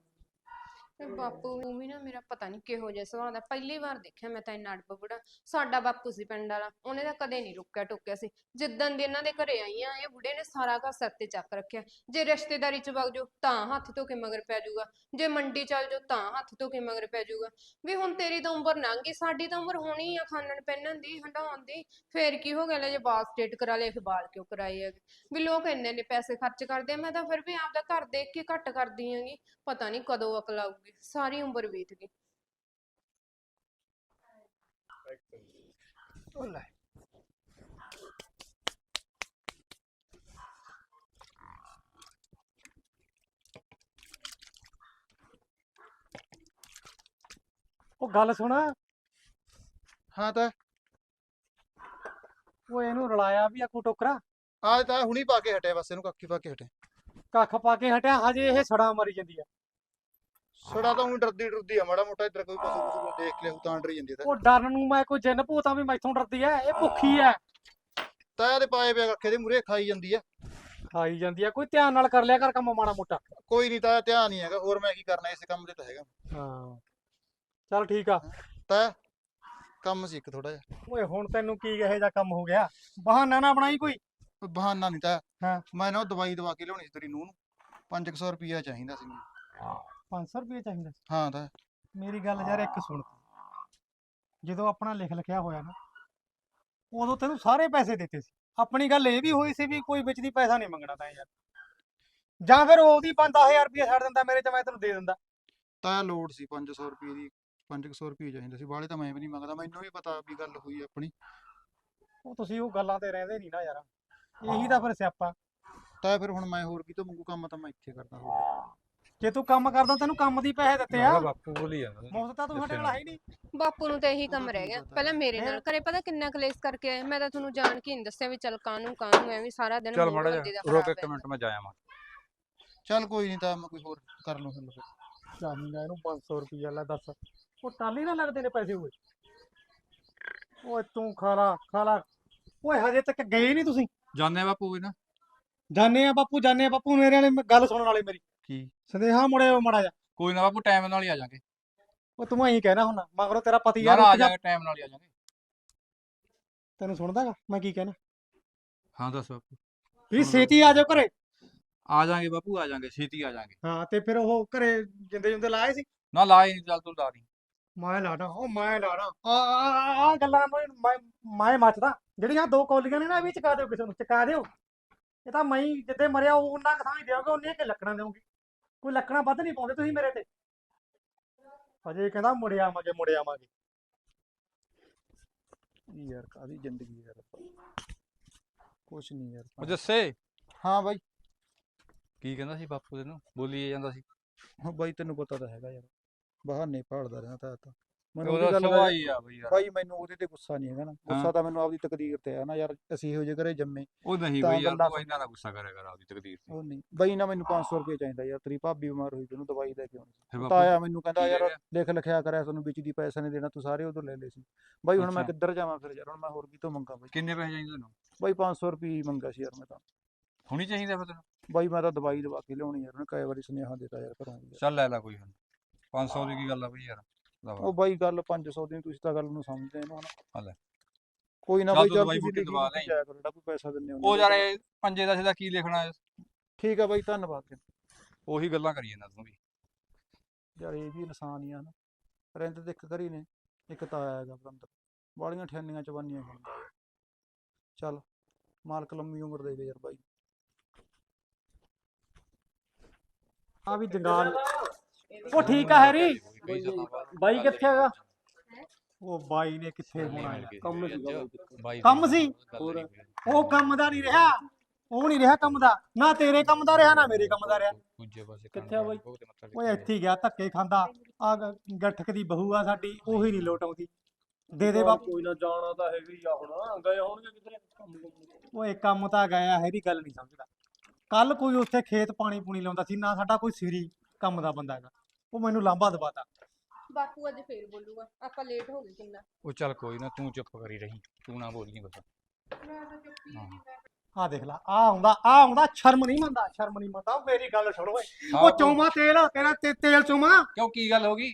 ਤੇ ਬਾਪੂ ਨੂੰ ਵੀ ਨਾ ਮੇਰਾ ਪਤਾ ਨਹੀਂ ਕਿਹੋ ਜਿਹਾ ਸੁਭਾਅ ਦਾ, ਪਹਿਲੀ ਵਾਰ ਦੇਖਿਆ ਮੈਂ ਤਾਂ ਇੰਨਾ ਅੜਬ ਬੁੜਾ। ਸਾਡਾ ਬਾਪੂ ਸੀ ਪਿੰਡ ਵਾਲਾ, ਉਹਨੇ ਤਾਂ ਕਦੇ ਨਹੀਂ ਰੁਕਿਆ ਟੋਕਿਆ ਸੀ। ਜਿੱਦਣ ਦੀ ਇਹਨਾਂ ਦੇ ਘਰੇ ਆਈ ਆ ਇਹ ਬੁੜੇ ਨੇ ਸਾਰਾ ਘਰ ਸਿਰ ਤੇ ਚੱਕ ਰੱਖਿਆ। ਜੇ ਰਿਸ਼ਤੇਦਾਰੀ ਚ ਵਗ ਜਾਓ, ਤਾਂ ਹੱਥ ਧੋ ਕੇ ਮਗਰ ਪੈ ਜਾਊਗਾ। ਜੇ ਮੰਡੀ ਚੱਲ ਜਾਓ, ਤਾਂ ਹੱਥ ਧੋ ਕੇ ਮਗਰ ਪੈ ਜਾਊਗਾ। ਵੀ ਹੁਣ ਤੇਰੀ ਤਾਂ ਉਮਰ ਲੰਘ ਗਈ, ਸਾਡੀ ਤਾਂ ਉਮਰ ਹੋਣੀ ਆ, ਖਾਨਣ ਪਹਿਨਣ ਦੀ ਹੰਡਾਉਣ ਦੀ। ਫੇਰ ਕੀ ਹੋ ਗਿਆ ਲੈ, ਜੇ ਬਾਲ ਸਟੇਟ ਕਰਾ ਲਏ, ਫਿਰ ਬਾਲ ਕਿਉਂ ਕਰਾਏ ਹੈਗੇ? ਵੀ ਲੋਕ ਇੰਨੇ ਨੇ ਪੈਸੇ ਖਰਚ ਕਰਦੇ ਆ, ਮੈਂ ਤਾਂ ਫਿਰ ਵੀ ਆਪਦਾ ਘਰ ਦੇਖ ਕੇ ਘੱਟ ਕਰਦੀ ਆਂਗੀ ਪਤਾ ਨਹੀਂ ਕਦੋਂ ਅਕਲ ਆਊਗੀ। ਸਾਰੀ ਉਮਰ ਬੀਤ ਗਈ। ਉਹ ਲੈ। ਉਹ ਗੱਲ ਸੁਣ। ਹਾਂ ਤਾਂ। ਉਹ ਇਹਨੂੰ ਰਲਾਇਆ ਵੀ ਆ ਕੋ ਟੋਕਰਾ। ਆਜ ਤਾਂ ਹੁਣੀ ਪਾ ਕੇ ਹਟਿਆ ਬਸ ਇਹਨੂੰ ਕੱਖੀ ਪਾ ਕੇ ਹਟੇ ਕੱਖ ਪਾ ਕੇ ਹਟਿਆ ਹਜੇ ਇਹ ਸੜਾ ਮਰੀ ਜਾਂਦੀ ਆ। ਸੜਾ ਤਾਂ ਉਹ ਡਰਦੀ ਡਰਦੀ ਆ ਮਾੜਾ ਮੋਟਾ ਇੱਧਰ ਕੋਈ ਪਸ਼ੂ ਪਸ਼ੂ ਦੇਖ ਲਿਆ ਤਾਂ ਡਰੀ ਜਾਂਦੀ ਆ ਤਾਂ। ਉਹ ਡਰਨ ਨੂੰ ਮੈਂ ਕੋਈ ਜਿੰਨ ਭੂਤਾਂ ਵੀ ਮੈਥੋਂ ਡਰਦੀ ਐ ਇਹ ਭੁੱਖੀ ਐ ਤਾਇਆ ਦੇ ਪਾਏ ਪਿਆ ਕੱਖੇ ਦੇ ਮੂਰੇ ਖਾਈ ਜਾਂਦੀ ਆ। ਖਾਈ ਜਾਂਦੀ ਆ ਕੋਈ ਧਿਆਨ ਨਾਲ ਕਰ ਲਿਆ ਕਰ ਕੰਮ ਮਾੜਾ ਮੋਟਾ। ਕੋਈ ਨਹੀਂ ਤਾਇਆ ਧਿਆਨ ਨਹੀਂ ਹੈਗਾ ਹੋਰ ਮੈਂ ਕੀ ਕਰਨਾ ਇਸੇ ਕੰਮ ਦੇ ਤਾਂ ਹੈਗਾ। ਹਾਂ ਚੱਲ ਠੀਕ ਆ। ਤਾਇਆ ਕੰਮ ਸੀ ਇੱਕ ਥੋੜਾ ਜਿਹਾ। ਓਏ ਹੁਣ ਤੈਨੂੰ ਕੀ ਇਹੋ ਜਿਹਾ ਕੰਮ ਹੋ ਗਿਆ? ਬਹਾਨਾ ਨਾ ਬਣਾਈ ਕੋਈ? ਬਹਾਨਾ ਨਹੀਂ ਤਾਇਆ ਹਾਂ। ਮੈਂ ਨਾ ਉਹ ਦਵਾਈ ਦਵਾ ਕੇ ਲਿਆਉਣੀ ਸੀ ਤੇਰੀ ਨੂੰਹ ਨੂੰ। 500 ਰੁਪਿਆ ਚਾਹੀਦਾ ਸੀ ਮੈਨੂੰ। 500 ਰੁਪਏ ਚਾਹੀਦਾ ਹਾਂ ਤਾਇਆ ਮੇਰੀ ਗੱਲ ਯਾਰ ਇੱਕ ਸੁਣ ਜਦੋਂ ਆਪਣਾ ਲਿਖ ਲਿਖਿਆ ਹੋਇਆ ਨਾ ਉਦੋਂ ਤੈਨੂੰ ਸਾਰੇ ਪੈਸੇ ਦਿੱਤੇ ਸੀ। ਆਪਣੀ ਗੱਲ ਇਹ ਵੀ ਹੋਈ ਸੀ ਵੀ ਕੋਈ ਵਿੱਚ ਦੀ ਪੈਸਾ ਨਹੀਂ ਮੰਗਣਾ ਤਾਂ ਯਾਰ। ਜਾਂ ਫਿਰ ਉਹਦੀ 5-10000 ਰੁਪਏ ਛੱਡ ਦਿੰਦਾ ਮੇਰੇ ਚ ਮੈਂ ਤੈਨੂੰ ਦੇ ਦਿੰਦਾ। ਤਾਇਆ ਲੋੜ ਸੀ 500 ਰੁਪਏ ਦੀ 500 ਰੁਪਏ ਚਾਹੀਦਾ ਸੀ। ਬਾਹਲੇ ਤਾਂ ਮੈਂ ਵੀ ਨਹੀਂ ਮੰਗਦਾ ਮੈਨੂੰ ਵੀ ਪਤਾ ਵੀ ਗੱਲ ਹੋਈ ਆਪਣੀ। ਉਹ ਤੁਸੀਂ ਉਹ ਗੱਲਾਂ ਤੇ ਰਹਿੰਦੇ ਨਹੀਂ ਨਾ ਯਾਰ। ਇਹੀ ਤਾਂ ਫਿਰ ਸਿਆਪਾ। ਤਾਇਆ ਫਿਰ ਹੁਣ ਮੈਂ ਹੋਰ ਕਿਤੋਂ ਮੰਗੂ ਕੰਮ ਤਾਂ ਮੈਂ ਇੱਥੇ ਕਰਦਾ ਹੋਰ। ਜੇ ਤੂੰ ਕੰਮ ਕਰਦਾ ਤੈਨੂੰ ਕੰਮ ਦੀ ਪੈਸੇ ਦਿੱਤੇ ਆ। ਬਾਪੂ ਬੋਲੀ ਜਾਂਦਾ ਮੁਫਤ ਤਾਂ ਤੂੰ ਸਾਡੇ ਨਾਲ ਹੈ ਹੀ ਨਹੀਂ। ਬਾਪੂ ਨੂੰ ਤਾਂ ਇਹੀ ਕੰਮ ਰਹਿ ਗਿਆ। ਪਹਿਲਾਂ ਮੇਰੇ ਨਾਲ ਘਰੇ ਪਤਾ ਕਿੰਨਾ ਕਲੇਸ਼ ਕਰਕੇ ਆਏ। ਮੈਂ ਤਾਂ ਤੁਹਾਨੂੰ ਜਾਣ ਕੇ ਨਹੀਂ ਦੱਸਿਆ ਵੀ ਚੱਲ ਕਾਹਨੂੰ ਕਾਹਨੂੰ ਐਵੇਂ ਸਾਰਾ ਦਿਨ ਚੱਲ ਮਾੜਾ ਰੁਕ ਇੱਕ ਮਿੰਟ ਮੈਂ ਜਾਇਆ ਮਾਂ ਚੱਲ ਕੋਈ ਨਹੀਂ ਤਾਂ ਮੈਂ ਕੋਈ ਹੋਰ ਕਰ ਲਵਾਂ ਫਿਰ। ਚਾਹੀਦਾ ਇਹਨੂੰ 500 ਰੁਪਈਆ ਲੈ ਦੱਸ। ਉਹ ਟਾਲੀ ਨਾ ਲੱਗਦੇ ਨੇ ਪੈਸੇ ਹੋਏ ਓਏ ਤੂੰ ਖਾਲਾ ਖਾਲਾ। ਓਏ ਹਜੇ ਤੱਕ ਗਏ ਨਹੀਂ ਤੁਸੀਂ। ਆ ਬਾਪੂ ਵੀ ਨਾ। ਜਾਣੇ ਆ ਬਾਪੂ ਜਾਣੇ ਆ ਬਾਪੂ। ਮੇਰੇ ਵਾਲੇ ਗੱਲ ਸੁਣਨ ਵਾਲੇ ਮੇਰੀ। ਕੀ? ਸੰਦੇਹਾ ਮੁੜਿਓ ਮੜਾ ਜਾ ਕੋਈ ਨਾ ਬਾਪੂ ਟਾਈਮ ਨਾਲ ਹੀ ਆ ਜਾਾਂਗੇ ਉਹ ਤੂੰ ਐਂ ਕਹਿਣਾ ਹੁਣ ਮਗਰੋਂ ਤੇਰਾ ਪਤੀ ਯਾਰ ਆ ਉੱਠ ਜਾ। ਜਾਾਂਗੇ ਟਾਈਮ ਨਾਲ ਹੀ ਆ ਜਾਾਂਗੇ ਤੈਨੂੰ ਸੁਣਦਾਗਾ ਮੈਂ ਕੀ ਕਹਿਣਾ? ਹਾਂ ਦੱਸ ਬਾਪੂ। ਵੀ ਸੁਣਦਾ। ਛੇਤੀ ਆ ਜਾਓ ਘਰੇ। ਆ ਜਾਾਂਗੇ ਬਾਪੂ ਆ ਜਾਾਂਗੇ ਛੇਤੀ ਆ ਜਾਾਂਗੇ ਹਾਂ ਤੇ ਫਿਰ ਉਹ ਘਰੇ ਜਿੰਦੇ ਜਿੰਦੇ ਲਾਏ ਸੀ? ਨਾ ਲਾਏ ਨਹੀਂ ਚੱਲ ਤੂੰ ਲਾ ਦੀ। ਮੈਂ ਲਾਣਾ ਉਹ ਮੈਂ ਲਾਣਾ ਆ ਆ ਆ ਗੱਲਾਂ ਮੈਂ ਮੈਂ- ਮੈਂ ਮੱਚਦਾ। ਜਿਹੜੀਆਂ ਦੋ ਕੌਲੀਆਂ ਨੇ ਨਾ ਇਹ ਵੀ ਚਕਾ ਦਿਓ ਕਿਸੇ ਨੂੰ ਚਕਾ ਦਿਓ। ਇਹ ਤਾਂ ਮੈਂ ਹੀ ਜਿੱਦੇ ਮਰਿਆ ਉਹ ਉਹਨਾਂ ਕਥਾਂ ਹੀ ਦਿਓਗੇ ਉਹਨੀਆਂ ਕਿ ਲੱਕੜਾਂ ਦੇਵਾਂਗੀ ਕੋਈ ਲੱਕੜਾਂ ਵੱਧ ਨਹੀਂ ਪਾਉਂਦੇ ਤੁਸੀਂ ਮੇਰੇ ਤੇ? ਹਜੇ ਕਹਿੰਦਾ ਮੁੜ ਆਵਾਂਗੇ ਮੁੜ ਆਵਾਂਗੇ। ਯਾਰ ਕਾਦੀ ਜ਼ਿੰਦਗੀ ਯਾਰ ਕੁਛ ਨਹੀਂ ਉਹ ਯਾਰ ਜੱਸੇ? ਹਾਂ ਬਾਈ। ਕੀ ਕਹਿੰਦਾ ਸੀ ਬਾਪੂ ਤੈਨੂੰ? ਬੋਲੀ ਜਾਂਦਾ ਸੀ। ਹੁਣ ਬਾਈ ਤੈਨੂੰ ਪਤਾ ਤਾਂ ਹੈਗਾ ਯਾਰ। ਬਹਾਨੇ ਭਾਲਦਾ ਰਹਿਣਾ ਤਾਂ ਤਾਂ। ਮੈਨੂੰ ਉਹਦਾ ਉਹਦੀ ਗੱਲ ਦਾ ਸੁਭਾਅ ਹੀ ਆ ਬਈ ਯਾਰ। ਬਾਈ ਮੈਨੂੰ ਉਹਦੇ ਤੇ ਗੁੱਸਾ ਨਹੀਂ ਹੈਗਾ ਨਾ। ਗੁੱਸਾ ਹਾਂ। ਤਾਂ ਮੈਨੂੰ ਆਪਦੀ ਤਕਦੀਰ ਤੇ ਆ ਨਾ ਯਾਰ ਅਸੀਂ ਇਹੋ ਜਿਹੇ ਘਰੇ ਜੰਮੇ। ਉਹ ਨਹੀਂ ਤਾਂ ਬਈ ਯਾਰ ਗੱਲਾਂ ਤੂੰ ਇੰਨਾ ਨਾ ਗੁੱਸਾ ਕਰਿਆ ਕਰ ਆਪਦੀ ਤਕਦੀਰ ਤੇ। ਉਹ ਨਹੀਂ। ਬਾਈ ਨਾ ਮੈਨੂੰ 500 ਰੁਪਏ ਚਾਹੀਦਾ ਯਾਰ ਤੇਰੀ ਭਾਬੀ ਬਿਮਾਰ ਹੋਈ ਤੈਨੂੰ ਦਵਾਈ ਲੈ ਕੇ ਆਉਣੀ ਸੀ। ਫਿਰ ਬਾਪੂ ਤਾਇਆ ਮੈਨੂੰ ਕਹਿੰਦਾ ਕੀ ਯਾਰ? ਲਿਖ ਲਿਖਿਆ ਕਰਿਆ ਤੁਹਾਨੂੰ ਵਿੱਚ ਦੀ ਪੈਸਾ ਨਹੀਂ ਦੇਣਾ ਤੂੰ ਸਾਰੇ ਉਦੋਂ ਲੈ ਲਏ ਸੀ। ਬਾਈ ਹੁਣ ਮੈਂ ਅੱਛਾ। ਕਿੱਧਰ ਜਾਵਾਂ ਫਿਰ ਯਾਰ ਹੁਣ ਮੈਂ ਹੋਰ ਕਿਤੋਂ ਮੰਗਾ ਬਾਈ? ਕਿੰਨੇ ਪੈਸੇ ਚਾਹੀਦੇ ਤੈਨੂੰ? ਬਾਈ 500 ਰੁਪਏ ਮੰਗਾ ਸੀ ਯਾਰ ਮੈਂ ਤਾਂ। ਹੁਣੀ ਚਾਹੀਦਾ ਫਿਰ ਤੈਨੂੰ? ਬਾਈ ਮੈਂ ਤਾਂ ਦਵਾਈ ਦਵਾ ਕੇ ਲਿਆਉਣੀ ਯਾਰ ਉਹਨੇ ਕਈ ਵਾਰੀ ਸੁਨੇਹਾ ਦਿੱਤਾ ਯਾਰ ਘਰੋਂ ਵੀ ਯਾਰ। ਚੱਲ ਲੈ ਲੈ ਕੋਈ ਹੁਣ 500 ਦੀ ਕੀ ਗੱਲ ਆ ਬਈ ਯਾਰ। ਉਹ ਬਾਈ ਗੱਲ 500 ਦੀ ਤੁਸੀਂ ਤਾਂ ਗੱਲ ਨੂੰ ਸਮਝਦੇ ਇਹਨੂੰ ਹਾਂ ਹਨਾ ਲੈ। ਕੋਈ ਨਾ ਬਾਈ ਚੱਲ ਤੁਸੀਂ ਬੂਟੀ ਦਵਾ ਕਰੋ ਜਿਹੜਾ ਕੋਈ ਪੈਸਾ ਹੋ ਉਹ ਯਾਰ ਇਹ ਪੰਜੇ ਦਾ ਕੀ ਲਿਖਣਾ ਹੈ? ਠੀਕ ਆ ਬਾਈ ਧੰਨਵਾਦ ਜੀ। ਉਹੀ ਗੱਲਾਂ ਕਰੀ ਜਾਂਦਾ ਤੂੰ ਵੀ ਯਾਰ ਇਹ ਵੀ ਇਨਸਾਨ ਹੀ ਆ ਨਾ ਰਹਿੰਦੇ ਤੇ ਇੱਕ ਘਰੀ ਨੇ ਇੱਕ ਤਾਂ ਆਇਆ ਹੈਗਾ ਬੰਦਰ ਬਾਲੀਆਂ ਠਿਆਨੀਆਂ ਚਵਾਨੀਆਂ ਖਾਂਦਾ ਹੈ। ਚੱਲ ਮਾਲਕ ਲੰਮੀ ਉਮਰ ਦੇਵੇ ਯਾਰ ਬਾਈ ਆ ਵੀ ਜੰਗਾਲ ਉਹ ਠੀਕ ਆ ਹੈਰੀ। ਬਾਈ ਕਿੱਥੇ ਹੈਗਾ? ਉਹ ਬਾਈ ਨੇ ਕਿੱਥੇ ਹੋਣਾ ਹੈ? ਕੰਮ ਬਾਈ ਕੰਮ ਸੀ? ਉਹ ਕੰਮ ਦਾ ਨਹੀਂ ਰਿਹਾ। ਉਹ ਨਹੀਂ ਰਿਹਾ ਕੰਮ ਦਾ। ਨਾ ਤੇਰੇ ਕੰਮ ਦਾ ਰਿਹਾ ਨਾ ਮੇਰੇ ਕੰਮ ਦਾ ਰਿਹਾ। ਦੂਜੇ ਪਾਸੇ ਕਿੱਥੇ ਆ ਬਾਈ? ਓਏ ਇੱਥੇ ਹੀ ਗਿਆ ਧੱਕੇ ਖਾਂਦਾ। ਆ ਗੱਠਕ ਦੀ ਬਹੂ ਆ ਸਾਡੀ ਉਹੀ ਨਹੀਂ ਲੋਟ ਆਉਂਦੀ। ਦੇ ਦੇ ਬਾਪੂ। ਕੋਈ ਨਾ ਜਾਣਾ ਤਾਂ ਹੈਗਾ ਹੀ ਆ ਹੁਣ। ਗਏ ਹੋਣਗੇ ਕਿਧਰੇ? ਕੰਮ ਕੁੰਮ ਓਏ ਕੰਮ ਤਾਂ ਗਿਆ ਹੈਰੀ ਗੱਲ ਨਹੀਂ ਸਮਝਦਾ। ਕੱਲ ਕੋਈ ਉੱਥੇ ਖੇਤ ਪਾਣੀ ਪੂਣੀ ਲਾਉਂਦਾ ਸੀ ਨਾ ਸਾਡਾ ਕੋਈ ਸਿਰੀ ਕੰਮ ਦਾ ਬੰਦਾ ਹੈਗਾ। ਉਹ ਮੈਨੂੰ ਲਾਂਭਾ ਦਵਾਤਾ। ਬਾਪੂ ਅੱਜ ਫੇਰ ਬੋਲੂਗਾ ਆਪਾਂ ਲੇਟ ਹੋ ਗਏ ਕਿੰਨਾ। ਉਹ ਚੱਲ ਕੋਈ ਨਾ ਤੂੰ ਚੁੱਪ ਕਰੀ ਰਹੀ ਤੂੰ ਨਾ ਬੋਲੀ ਬਸ। ਮੈਂ ਤਾਂ ਚੁੱਪ ਹੀ ਨਹੀਂ ਆ ਦੇਖ ਲਾ ਆ ਆਉਂਦਾ ਆ ਆਉਂਦਾ ਸ਼ਰਮ ਨਹੀਂ ਮੰਨਦਾ ਸ਼ਰਮ ਨਹੀਂ ਮੰਨਦਾ ਉਹ ਮੇਰੀ ਗੱਲ ਸੁਣ ਓਏ। ਉਹ ਚੋਮਾ ਤੇਲ ਤੇਰਾ ਤੇ- ਤੇਲ ਚੋਮਾ। ਕਿਉਂ ਕੀ ਗੱਲ ਹੋ ਗਈ?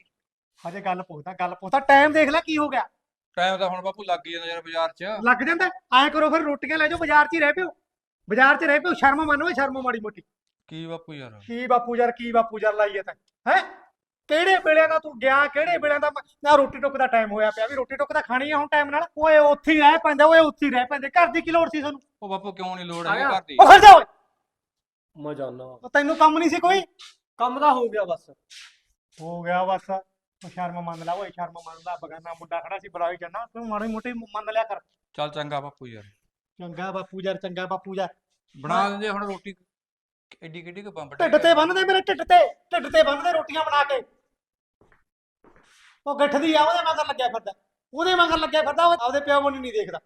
ਹਜੇ ਗੱਲ ਪੁੱਛਦਾ ਗੱਲ ਪੁੱਛਦਾ ਟਾਈਮ ਦੇਖ ਲੈ ਕੀ ਹੋ ਗਿਆ। ਟਾਈਮ ਤਾਂ ਹੁਣ ਬਾਪੂ ਲੱਗ ਹੀ ਜਾਂਦਾ ਯਾਰ ਬਾਜ਼ਾਰ 'ਚ। ਲੱਗ ਜਾਂਦਾ ਐ ਕਰੋ ਫਿਰ ਰੋਟੀਆਂ ਲੈ ਜਾਓ ਬਾਜ਼ਾਰ 'ਚ ਹੀ ਰਹਿ ਪਿਓ। ਬਾਜ਼ਾਰ 'ਚ ਰਹਿ ਪਿਓ ਸ਼ਰਮ ਮੰਨ ਸ਼ਰਮ ਮਾੜੀ ਮੋਟੀ। ਕੀ ਬਾਪੂ ਯਾਰ? ਕੀ ਬਾਪੂ ਯਾਰ ਕੀ ਬਾਪੂ ਯਾਰ ਲਾਈਏ ਤੈਂ ਹੈ? ਕਿਹੜੇ ਵੇਲੇ ਦਾ ਤੂੰ ਗਿਆ ਕਿਹੜੇ ਵੇਲੇ ਦਾ ਨਾ ਰੋਟੀ ਟੁੱਕ ਦਾ ਟਾਈਮ ਹੋਇਆ ਪਿਆ ਵੀ ਰੋਟੀ ਟੁੱਕ ਤਾਂ ਖਾਣੀ ਆ ਹੁਣ ਟਾਈਮ ਨਾਲ। ਓਏ ਉੱਥੇ ਹੀ ਰਹਿ ਪੈਂਦਾ ਓਏ ਉੱਥੇ ਹੀ ਰਹਿ ਪੈਂਦੇ। ਘਰ ਦੀ ਕੀ ਲੋੜ ਸੀ ਸਾਨੂੰ ਉਹ ਬਾਪੂ ਕਿਉਂ ਨਹੀਂ ਲੋੜ ਹੈ। ਘਰ ਦੀ? ਉਹ ਖੜ ਜਾ ਓਏ। ਮੈਂ ਜਾਣਾ। ਉਹ ਤੈਨੂੰ ਕੰਮ ਨਹੀਂ ਸੀ ਕੋਈ? ਕੰਮ ਤਾਂ ਹੋ ਗਿਆ ਬਸ। ਹੋ ਗਿਆ ਬਸ। ਉਹ ਸ਼ਰਮ ਮੰਨ ਲਾ ਓਏ ਸ਼ਰਮ ਮੰਨ ਲਾ। ਬਗਾਨਾ ਮੁੰਡਾ ਖੜਾ ਸੀ ਬੁਲਾਈ ਜਾਣਾ ਤੂੰ ਮਾੜੀ ਮੋਟੀ ਮੰਨ ਲਿਆ ਕਰ। ਚੱਲ ਚੰਗਾ ਬਾਪੂ ਯਾਰ। ਚੰਗਾ ਬਾਪੂ ਯਾਰ ਚੰਗਾ ਬਾਪੂ ਯਾਰ। ਬਣਾ ਦਿੰਦੇ ਹੁਣ ਰੋਟੀ। ਐਡੀ ਕਿੱਡੀ ਕੁ ਬੰਬ ਢਿੱਡ ਤੇ ਬੰਨਦੇ ਮੇਰੇ ਢਿੱਡ ਤੇ। ਢਿੱਡ ਤੇ ਬੰਨਦੇ ਰੋਟੀਆਂ ਬਣਾ ਕੇ। ਉਹ ਗੱਠਦੀ ਆ ਉਹਦੇ ਮਗਰ ਲੱਗਿਆ ਫਿਰਦਾ। ਉਹਦੇ ਮਗਰ ਲੱਗਿਆ ਫਿਰਦਾ ਉਹ ਆਪਦੇ ਪਿਓ ਨੂੰ ਨਹੀਂ ਦੇਖਦਾ।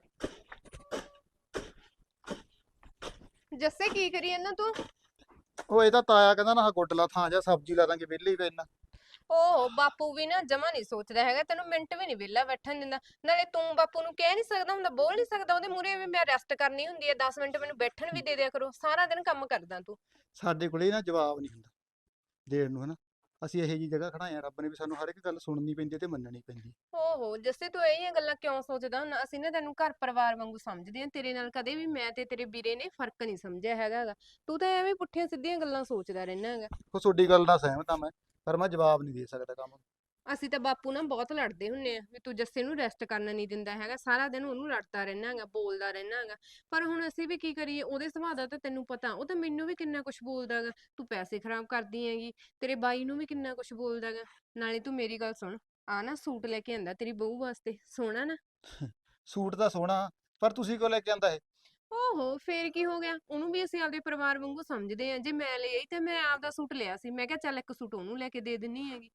ਜੱਸੇ ਕੀ ਕਰੀ ਇਹਨਾਂ ਤੂੰ? ਉਹ ਇਹ ਤਾਂ ਤਾਇਆ ਕਹਿੰਦਾ ਨਾ ਗੁੱਡਲਾ ਥਾਂ ਜਾ ਸਬਜ਼ੀ ਲਾ ਦਾਂਗੇ ਵਿਹਲੇ ਹੀ ਪੈਣਾ ਓ ਬਾਪੂ ਵੀ ਨਾ ਜਮਾ ਨਹੀਂ ਸੋਚਦਾ ਹੈਗਾ ਤੈਨੂੰ ਮਿੰਟ ਵੀ ਨਹੀਂ ਵਿਹਲਾ ਬੈਠਣ ਦਿੰਦਾ। ਨਾਲੇ ਤੂੰ ਬਾਪੂ ਨੂੰ ਕਹਿ ਨਹੀਂ ਸਕਦਾ ਹੁੰਦਾ ਬੋਲ ਨਹੀਂ ਸਕਦਾ ਉਹਦੇ ਮੂਹਰੇ ਵੀ ਮੈਂ ਰੈਸਟ ਕਰਨੀ ਹੁੰਦੀ ਹੈ 10 ਮਿੰਟ ਮੈਨੂੰ ਬੈਠਣ ਵੀ ਦੇ ਦਿਆ ਕਰੋ ਸਾਰਾ ਦਿਨ ਕੰਮ ਕਰਦਾ ਤੂੰ। ਸਾਡੇ ਕੋਲੇ ਨਾ ਜਵਾਬ ਨਹੀਂ ਹੁੰਦਾ ਦੇਣ ਨੂੰ ਹਨਾ। ਅਸੀਂ ਇਹੋ ਜੀ ਜਗ੍ਹਾ ਖੜਾਏ ਆ ਰੱਬ ਨੇ ਵੀ ਸਾਨੂੰ ਹਰ ਇੱਕ ਗੱਲ ਸੁਣਨੀ ਪੈਂਦੀ ਹੈ ਤੇ ਮੰਨਣੀ ਪੈਂਦੀ ਹੈ। ਓਹੋ ਜੱਸੇ ਤੂੰ ਇਹ ਗੱਲਾਂ ਕਿਉਂ ਸੋਚਦਾ ਹੁੰਦਾ ਅਸੀਂ ਨਾ ਤੈਨੂੰ ਘਰ ਪਰਿਵਾਰ ਵਾਂਗੂ ਸਮਝਦੇ ਹਾਂ ਤੇਰੇ ਨਾਲ ਕਦੇ ਵੀ ਮੈਂ ਤੇ ਤੇਰੇ ਵੀਰੇ ਨੇ ਫ਼ਰਕ ਨਹੀਂ ਸਮਝਿਆ ਹੈਗਾ ਗਾ। ਤੂੰ ਤਾਂ ਐਵੇਂ ਪੁੱਠੀਆਂ ਸਿੱਧੀਆਂ ਗੱਲਾਂ ਸੋਚਦਾ ਰਹਿਣਾ ਹੈਗਾ ਉਹ ਤੁਹਾਡੀ ਗੱਲ ਨਾਲ ਸਹਿਮਤ ਆ ਮੈਂ ਪਰ ਮੈਂ ਜਵਾਬ ਨਹੀਂ ਦੇ ਸਕਦਾ ਕੰਮ। ਅਸੀਂ ਤਾਂ ਬਾਪੂ ਨਾਲ ਬਹੁਤ ਲੜਦੇ ਹੁੰਨੇ ਆ ਵੀ ਤੂੰ ਜੱਸੇ ਨੂੰ ਰੈਸਟ ਕਰਨ ਨਹੀਂ ਦਿੰਦਾ ਹੈਗਾ ਸਾਰਾ ਦਿਨ ਉਹਨੂੰ ਲੜਦਾ ਰਹਿਣਾ ਹੈਗਾ ਬੋਲਦਾ ਰਹਿਣਾ ਹੈਗਾ। ਪਰ ਹੁਣ ਅਸੀਂ ਵੀ ਕੀ ਕਰੀਏ ਉਹਦੇ ਸੁਭਾਅ ਦਾ ਤਾਂ ਤੈਨੂੰ ਪਤਾ ਉਹ ਤਾਂ ਮੈਨੂੰ ਵੀ ਕਿੰਨਾ ਕੁਝ ਬੋਲਦਾ ਹੈਗਾ ਤੂੰ ਪੈਸੇ ਖਰਾਬ ਕਰਦੀ ਹੈਗੀ ਤੇਰੇ ਬਾਈ ਨੂੰ ਵੀ ਕਿੰਨਾ ਕੁਝ ਬੋਲਦਾ ਹੈਗਾ। ਨਾਲੇ ਤੂੰ ਮੇਰੀ ਗੱਲ ਸੁਣ ਆ ਨਾ ਸੂਟ ਲੈ ਕੇ ਆਂਦਾ ਤੇਰੀ ਬਹੂ ਵਾਸਤੇ ਸੋਹਣਾ ਨਾ? ਸੂਟ ਤਾਂ ਸੋਹਣਾ ਪਰ ਤੁਸੀਂ ਕਿਉਂ ਲੈ ਕੇ ਆਂਦਾ ਇਹ? ਓਹੋ ਫੇਰ ਕੀ ਹੋ ਗਿਆ? ਉਹਨੂੰ ਵੀ ਅਸੀਂ ਆਪਦੇ ਪਰਿਵਾਰ ਵਾਂਗੂ ਸਮਝਦੇ ਆ ਜੇ ਮੈਂ ਲਈ ਆਈ ਤੇ ਮੈਂ ਆਪਦਾ ਸੂਟ ਲਿਆ ਸੀ ਮੈਂ ਕਿਹਾ ਚੱਲ ਇੱਕ ਸੂਟ ਉਹਨੂੰ ਲੈ ਕੇ ਦੇ ਦਿੰਨੀ ਹੈਗੀ।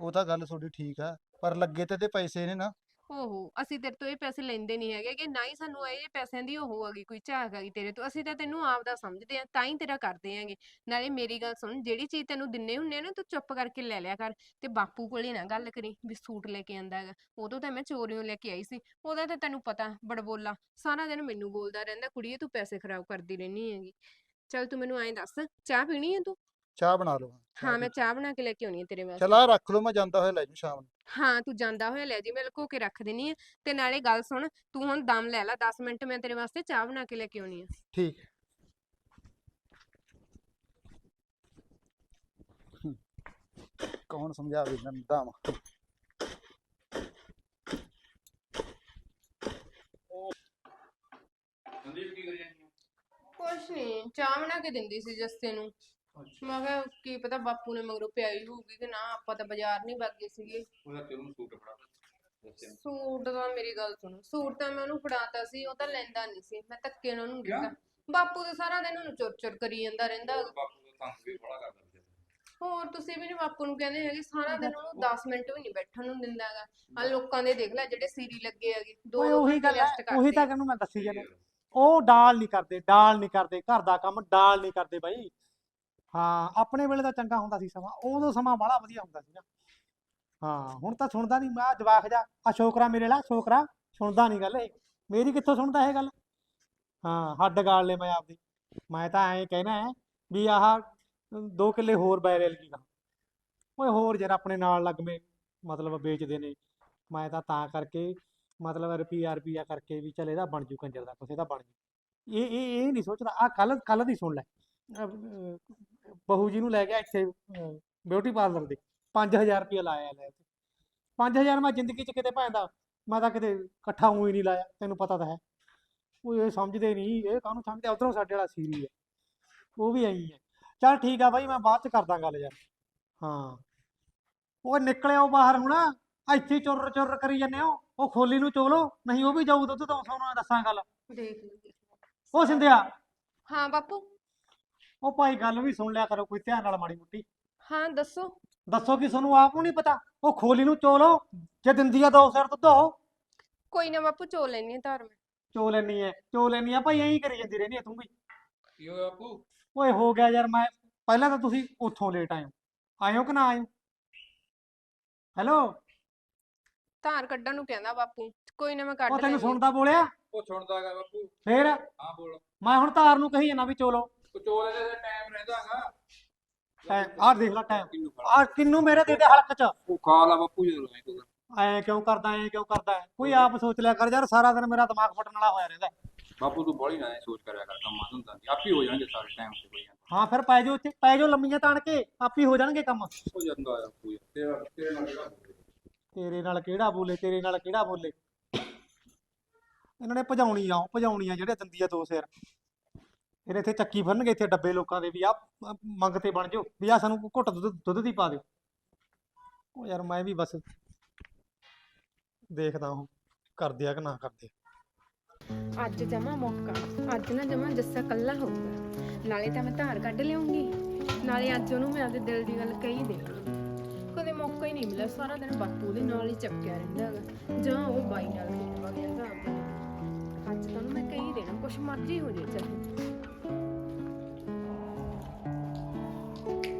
ਉਹ ਤਾਂ ਗੱਲ ਤੁਹਾਡੀ ਠੀਕ ਆ, ਪਰ ਲੱਗੇ ਤੇ ਤੇ ਪੈਸੇ ਨੇ ਨਾ। ਓਹੋ, ਅਸੀਂ ਤੇਰੇ ਤੋਂ ਇਹ ਪੈਸੇ ਲੈਂਦੇ ਨਹੀਂ ਹੈਗੇ ਕਿ ਨਾ ਹੀ ਸਾਨੂੰ ਇਹ ਪੈਸਿਆਂ ਦੀ ਉਹ ਹੈਗੀ, ਕੋਈ ਝਾਕ ਹੈਗੀ ਤੇਰੇ ਤੋਂ, ਅਸੀਂ ਤਾਂ ਤੈਨੂੰ ਆਪਦਾ ਸਮਝਦੇ ਆ ਤਾਂ ਹੀ ਤੇਰਾ ਕਰਦੇ ਆਂਗੇ ਨਾਲੇ ਮੇਰੀ ਗੱਲ ਸੁਣ, ਜਿਹੜੀ ਚੀਜ਼ ਤੈਨੂੰ ਦਿੰਨੇ ਹੁੰਨੇ ਆ ਨਾ, ਤੂੰ ਚੁੱਪ ਕਰਕੇ ਲੈ ਲਿਆ ਕਰ ਤੇ ਬਾਪੂ ਕੋਲੇ ਨਾ ਗੱਲ ਕਰੀ ਵੀ ਸੂਟ ਲੈ ਕੇ ਆਂਦਾ ਹੈਗਾ। ਉਦੋਂ ਤਾਂ ਮੈਂ ਚੋਰੀਓਂ ਲੈ ਕੇ ਆਈ ਸੀ, ਉਹਦਾ ਤਾਂ ਤੈਨੂੰ ਪਤਾ ਬੜਬੋਲਾ, ਸਾਰਾ ਦਿਨ ਮੈਨੂੰ ਬੋਲਦਾ ਰਹਿੰਦਾ, ਕੁੜੀਏ ਤੂੰ ਪੈਸੇ ਖਰਾਬ ਕਰਦੀ ਰਹਿਨੀ ਹੈਗੀ। ਚੱਲ ਤੂੰ ਮੈਨੂੰ ਐਂ ਦੱਸ, ਚਾਹ ਪੀਣੀ ਹੈ ਤੂੰ? ਚਾਹ ਬਣਾ ਲਓ ਹਾਂ ਮੈਂ ਚਾਹ ਬਣਾ ਕੇ ਲੈ ਕੇ ਆਉਣੀ ਹੈ ਤੇਰੇ ਵਾਸਤੇ। ਚੱਲ ਰੱਖ ਲਓ ਮੈਂ ਜਾਂਦਾ ਹੋਇਆ ਲੈ ਜੂ ਸ਼ਾਮ ਨੂੰ। ਹਾਂ ਤੂੰ ਜਾਂਦਾ ਹੋਇਆ ਲੈ ਜੀ ਮੈਂ ਲੁਕੋ ਕੇ ਰੱਖ ਦਿੰਨੀ ਆ। ਤੇ ਨਾਲੇ ਗੱਲ ਸੁਣ ਤੂੰ ਹੁਣ ਦਮ ਲੈ ਲੈ 10 ਮਿੰਟ ਮੈਂ ਤੇਰੇ ਵਾਸਤੇ ਚਾਹ ਬਣਾ ਕੇ ਲੈ ਕੇ ਆਉਣੀ ਆ। ਠੀਕ ਹੈ। ਹਮ, ਕੌਣ ਸਮਝਾਵੇ ਇਹਨਾਂ ਨੂੰ ਦਾਮ? ਸੰਦੀਪ ਕੀ ਕਰੀ ਜਾਂਦੀ ਆ? ਕੁਛ ਨਹੀਂ ਚਾਹ ਬਣਾ ਕੇ ਦਿੰਦੀ ਸੀ ਜੱਸੇ ਨੂੰ। ਮੈਂ ਕਿਹਾ ਕੀ ਪਤਾ ਬਾਪੂ ਨੇ ਮਗਰੋਂ ਪਿਆਈ ਹੋਊਗੀ ਕਿ ਨਾ ਆਪਾਂ ਤਾਂ ਬਾਜ਼ਾਰ ਨਹੀਂ ਵਗੇ ਸੀਗੇ ਉਹਦਾ ਤੇ ਉਹਨੂੰ ਸੂਟ ਫੜਾ ਦੱਸਿਆ ਨੀ। ਸੂਟ ਦਾ ਮੇਰੀ ਗੱਲ ਸੁਣ ਸੂਟ ਤਾਂ ਮੈਂ ਉਹਨੂੰ ਫੜਾਤਾ ਸੀ ਉਹ ਤਾਂ ਲੈਂਦਾ ਨਹੀਂ ਸੀ ਮੈਂ ਧੱਕੇ ਨਾਲ ਉਹਨੂੰ? ਦਿੱਤਾ ਬਾਪੂ ਤਾਂ ਸਾਰਾ ਦਿਨ ਉਹਨੂੰ ਚੁਰ ਚੁਰ ਕਰੀ ਜਾਂਦਾ ਰਹਿੰਦਾ ਹੈਗਾ। ਬਾਪੂ ਦਾ ਤੰਗ ਵੀ ਬੜਾ ਕਰਦਾ ਵਿਚਾਰਾ। ਹੋਰ ਤੁਸੀਂ ਵੀ ਨੀ ਬਾਪੂ ਨੂੰ ਕਹਿੰਦੇ ਹੈਗੇ ਸਾਰਾ ਦਿਨ ਉਹਨੂੰ 10 ਮਿੰਟ ਵੀ ਨਹੀਂ ਬੈਠਣ ਨੂੰ ਦਿੰਦਾ ਹੈਗਾ ਆ ਲੋਕਾਂ ਦੇ ਦੇਖ ਲੈ ਜਿਹੜੇ ਸੀਰੀ ਲੱਗੇ ਹੈਗੇ ਦੋ ਓਏ ਉਹੀ ਗੱਲ ਹੈ ਉਹੀ ਕਰਦੇ ਤਾਂ। ਕਹਿੰਦਾ ਮੈਂ ਦੱਸੀ ਜਾਂਦਾ ਉਹ ਡਾਲ ਨਹੀਂ ਕਰਦੇ ਡਾਲ ਨਹੀਂ ਕਰਦੇ ਘਰ ਦਾ ਕੰਮ ਡਾਲ ਨਹੀਂ ਕਰਦੇ ਬਾਈ ਹਾਂ, ਆਪਣੇ ਵੇਲੇ ਤਾਂ ਚੰਗਾ ਹੁੰਦਾ ਸੀ ਸਮਾਂ, ਉਦੋਂ ਸਮਾਂ ਬੜਾ ਵਧੀਆ ਹੁੰਦਾ ਸੀ ਨਾ। ਹਾਂ, ਹੁਣ ਤਾਂ ਸੁਣਦਾ ਨਹੀਂ ਮੈਂ ਜਵਾਖ ਜਾ ਆ ਛੋਕਰਾ ਮੇਰੇ ਨਾਲ ਛੋਕਰਾ ਸੁਣਦਾ ਨਹੀਂ ਗੱਲ ਇਹ। ਮੇਰੀ ਕਿੱਥੋਂ ਸੁਣਦਾ ਇਹ ਗੱਲ? ਹਾਂ, ਹੱਡ ਗਾਲ ਲੈ ਮੈਂ ਆਪਦੀ। ਮੈਂ ਤਾਂ ਐਂ ਕਹਿਣਾ ਹੈ ਵੀ ਆਹ ਦੋ ਕਿੱਲੇ ਹੋਰ ਬੈਰੇਲ ਕੀ ਦਾ ਓਏ ਹੋਰ ਜਰਾ ਆਪਣੇ ਨਾਲ ਲੱਗਵੇਂ ਮਤਲਬ ਵੇਚਦੇ ਨੇ। ਮੈਂ ਤਾਂ ਤਾਂ ਕਰਕੇ, ਮਤਲਬ ਰੁਪਈਆ ਰੁਪਈਆ ਕਰਕੇ ਵੀ ਚੱਲ ਇਹਦਾ ਬਣ ਜੂ ਕੰਜਰ ਦਾ ਕਿਸੇ ਦਾ ਬਣ ਜੂ। ਇਹ ਇਹ ਇਹ ਨਹੀਂ ਸੋਚਦਾ। ਆ ਕੱਲ ਕੱਲ ਦੀ ਸੁਣ ਲੈ। ਬਹੂ ਜੀ ਨੂੰ ਲੈ ਗਿਆ ਇੱਥੇ ਬਿਊਟੀ ਪਾਰਲਰ ਦੇ 5000 ਰੁਪਇਆ ਲਾਇਆ ਲੈ 5000 ਮੈਂ ਜ਼ਿੰਦਗੀ 'ਚ ਕਿਤੇ ਭੈਂਦਾ ਮੈਂ ਤਾਂ ਕਿਤੇ ਇਕੱਠਾ ਹੋਈ ਨਹੀਂ ਲਾਇਆ ਤੈਨੂੰ ਪਤਾ ਤਾਂ ਹੈ। ਉਹ ਇਹ ਸਮਝਦੇ ਨਹੀਂ ਇਹ ਕਾਹਨੂੰ ਸਮਝਦੇ ਉਧਰੋਂ ਸਾਡੇ ਵਾਲਾ ਸੀਰੀ ਹੈ। ਉਹ ਵੀ ਐਂ ਹੀ ਚੱਲ ਠੀਕ ਆ ਬਾਈ ਮੈਂ ਬਾਅਦ 'ਚ ਕਰਦਾ ਗੱਲ ਯਾਰ। ਹਾਂ। ਉਹ ਨਿਕਲਿਓ ਬਾਹਰ ਹੁਣ ਇੱਥੇ ਚੁਰ ਚੁਰ ਕਰੀ ਜਾਂਦੇ ਹੋ। ਉਹ ਖੋਲੀ ਨੂੰ ਚੋਲੋ ਨਹੀਂ ਉਹ ਵੀ ਜਾਊ ਦੁੱਧ ਤੋਂ ਸੋਨਾ ਦੱਸਾਂ ਗੱਲ। ਦੇਖ ਲਈ ਉਹ ਸਿੰਧਿਆ। ਹਾਂ ਬਾਪੂ। ਉਹ ਭਾਈ ਗੱਲ ਵੀ ਸੁਣ ਲਿਆ ਕਰੋ ਕੋਈ ਧਿਆਨ ਨਾਲ ਮਾੜੀ ਮੁੱਟੀ। ਹਾਂ ਦੱਸੋ। ਦੱਸੋ ਕਿ ਤੁਹਾਨੂੰ ਆਪ ਨੂੰ ਨਹੀਂ ਪਤਾ? ਉਹ ਖੋਲੀ ਨੂੰ ਚੋਲੋ ਜੇ ਦਿੰਦੀ ਆ ਦੋ ਸਿਰ ਦੁੱਧ ਉਹ ਕੋਈ ਨਾ ਬਾਪੂ ਚੋ ਲੈਣੀ ਆ ਧਾਰ ਮੈਂ। ਚੋ ਲੈਣੀ ਐ ਚੋ ਲੈਣੀ ਆ ਭਾਈ ਐਂ ਕਰੀ ਜਾਂਦੀ ਰਹਿੰਦੀ ਆ ਤੂੰ ਵੀ। ਕੀ ਹੋਇਆ ਬਾਪੂ? ਓਏ ਹੋ ਗਿਆ ਯਾਰ ਮੈਂ ਪਹਿਲਾਂ ਤਾਂ ਤੁਸੀਂ ਉੱਥੋਂ ਲੇਟ ਆਇਓ ਆਇਓ ਕਿ ਨਾ ਆਇਓ ਹੈਲੋ? ਧਾਰ ਕੱਢਣ ਨੂੰ ਕਹਿੰਦਾ ਬਾਪੂ ਕੋਈ ਨਾ ਮੈਂ ਕੱਢ ਉਹ ਤੈਨੂੰ ਲੈਂਦੀ। ਸੁਣਦਾ ਬੋਲਿਆ? ਉਹ ਸੁਣਦਾਗਾ ਬਾਪੂ। ਫੇਰ? ਹਾਂ ਬੋਲ। ਮੈਂ ਹੁਣ ਤਾਰ ਨੂੰ ਕਹੀ ਜਾਣਾ ਵੀ ਚੋਲੋ ਉਹ ਚੋਲੇ ਦੇ ਟਾਈਮ ਰਹਿੰਦਾਗਾ ਟਾਈਮ ਆਹ ਦੇਖ ਲੈ ਟਾਈਮ ਕਿੰਨੂੰ ਆ ਕਿੰਨੂੰ ਮੇਰੇ ਦੇ ਦੇ ਹਲਕ ਚ। ਉਹ ਖਾ ਲਾ ਬਾਪੂ ਐ ਤੂੰ। ਐ ਕਿਉਂ ਕਰਦਾ ਐ ਕਿਉਂ ਕਰਦਾ? ਕੋਈ ਆਪ ਸੋਚ ਲਿਆ ਕਰ ਯਾਰ ਸਾਰਾ ਦਿਨ ਮੇਰਾ ਦਿਮਾਗ ਫਟਣ ਵਾਲਾ ਹੋਇਆ ਰਹਿੰਦਾ। ਬਾਪੂ ਤੂੰ ਬੜੀ ਨਾ ਸੋਚ ਕਰਿਆ ਕਰ ਕੰਮਾਂ ਹੁੰਦਾ ਨਹੀਂ ਆਪੇ ਹੋ ਜਾਣਗੇ ਸਾਰੇ ਟਾਈਮ ਤੇ ਕੋਈ ਹਾਂ ਫਿਰ ਪੈ ਜਾਓ ਇੱਥੇ ਪੈ ਜਾਓ ਲੰਮੀਆਂ ਤਾਣ ਕੇ ਆਪੀ ਹੋ ਜਾਣਗੇ ਕੰਮ। ਹੋ ਜਾਂਦਾ ਆ ਬਾਪੂ ਯਾਰ, ਤੇਰਾ ਤੇਰੇ ਨਾਲ ਕਿਹੜਾ ਤੇਰੇ ਨਾਲ ਕਿਹੜਾ ਬੋਲੇ ਤੇਰੇ ਨਾਲ ਕਿਹੜਾ ਬੋਲੇ? ਇਹਨਾਂ ਨੇ ਭਜਾਉਣੀ ਆ ਭਜਾਉਣੀ ਆ ਜਿਹੜੇ ਦੰਦੀ ਆ ਦੋ ਸਿਰ। ਫਿਰ ਇੱਥੇ ਚੱਕੀ ਫਿਰਨਗੇ ਇੱਥੇ ਡੱਬੇ ਲੋਕਾਂ ਦੇ ਵੀ ਆ ਮੰਗ ਤੇ ਬਣ ਜਾਓ, ਵੀ ਆ ਸਾਨੂੰ ਘੁੱਟ ਦੁੱਧ ਦੁੱਧ ਦੀ ਪਾ ਦਿਓ। ਉਹ ਯਾਰ ਮੈਂ ਵੀ ਬਸ ਦੇਖਦਾ ਉਹ ਕਰਦੇ ਆ ਕਿ ਨਾ ਕਰਦੇ ਅੱਜ ਜਮਾ ਮੌਕਾ, ਅੱਜ ਨਾ ਜਮਾ ਜੱਸਾ ਕੱਲਾ ਹੋਊਗਾ। ਨਾਲੇ ਤਾਂ ਮੈਂ ਧਾਰ ਕੱਢ ਲਿਆਉਂਗੀ, ਨਾਲੇ ਅੱਜ ਉਹਨੂੰ ਮੈਂ ਆਪਦੇ ਦਿਲ ਦੀ ਗੱਲ ਕਹੀ ਦੇਵਾਂਗੀ। ਕਦੇ ਮੌਕਾ ਹੀ ਨਹੀਂ ਮਿਲਿਆ, ਸਾਰਾ ਦਿਨ ਬਾਪੂ ਦੇ ਨਾਲ ਹੀ ਚੱਕਿਆ ਰਹਿੰਦਾ ਹੈਗਾ। ਜਾਂ ਉਹ ਬਾਈ ਨਾਲ ਖੇਡਵਾ ਗਿਆ ਤਾਂ ਆਪਦੇ ਅੱਜ ਤਾਂ ਉਹਨੂੰ ਮੈਂ ਕਹੀ ਦੇਣਾ, ਕੁਛ ਮਰਜ਼ੀ ਹੋ ਜੇ ਚਾਹੇ Thank you.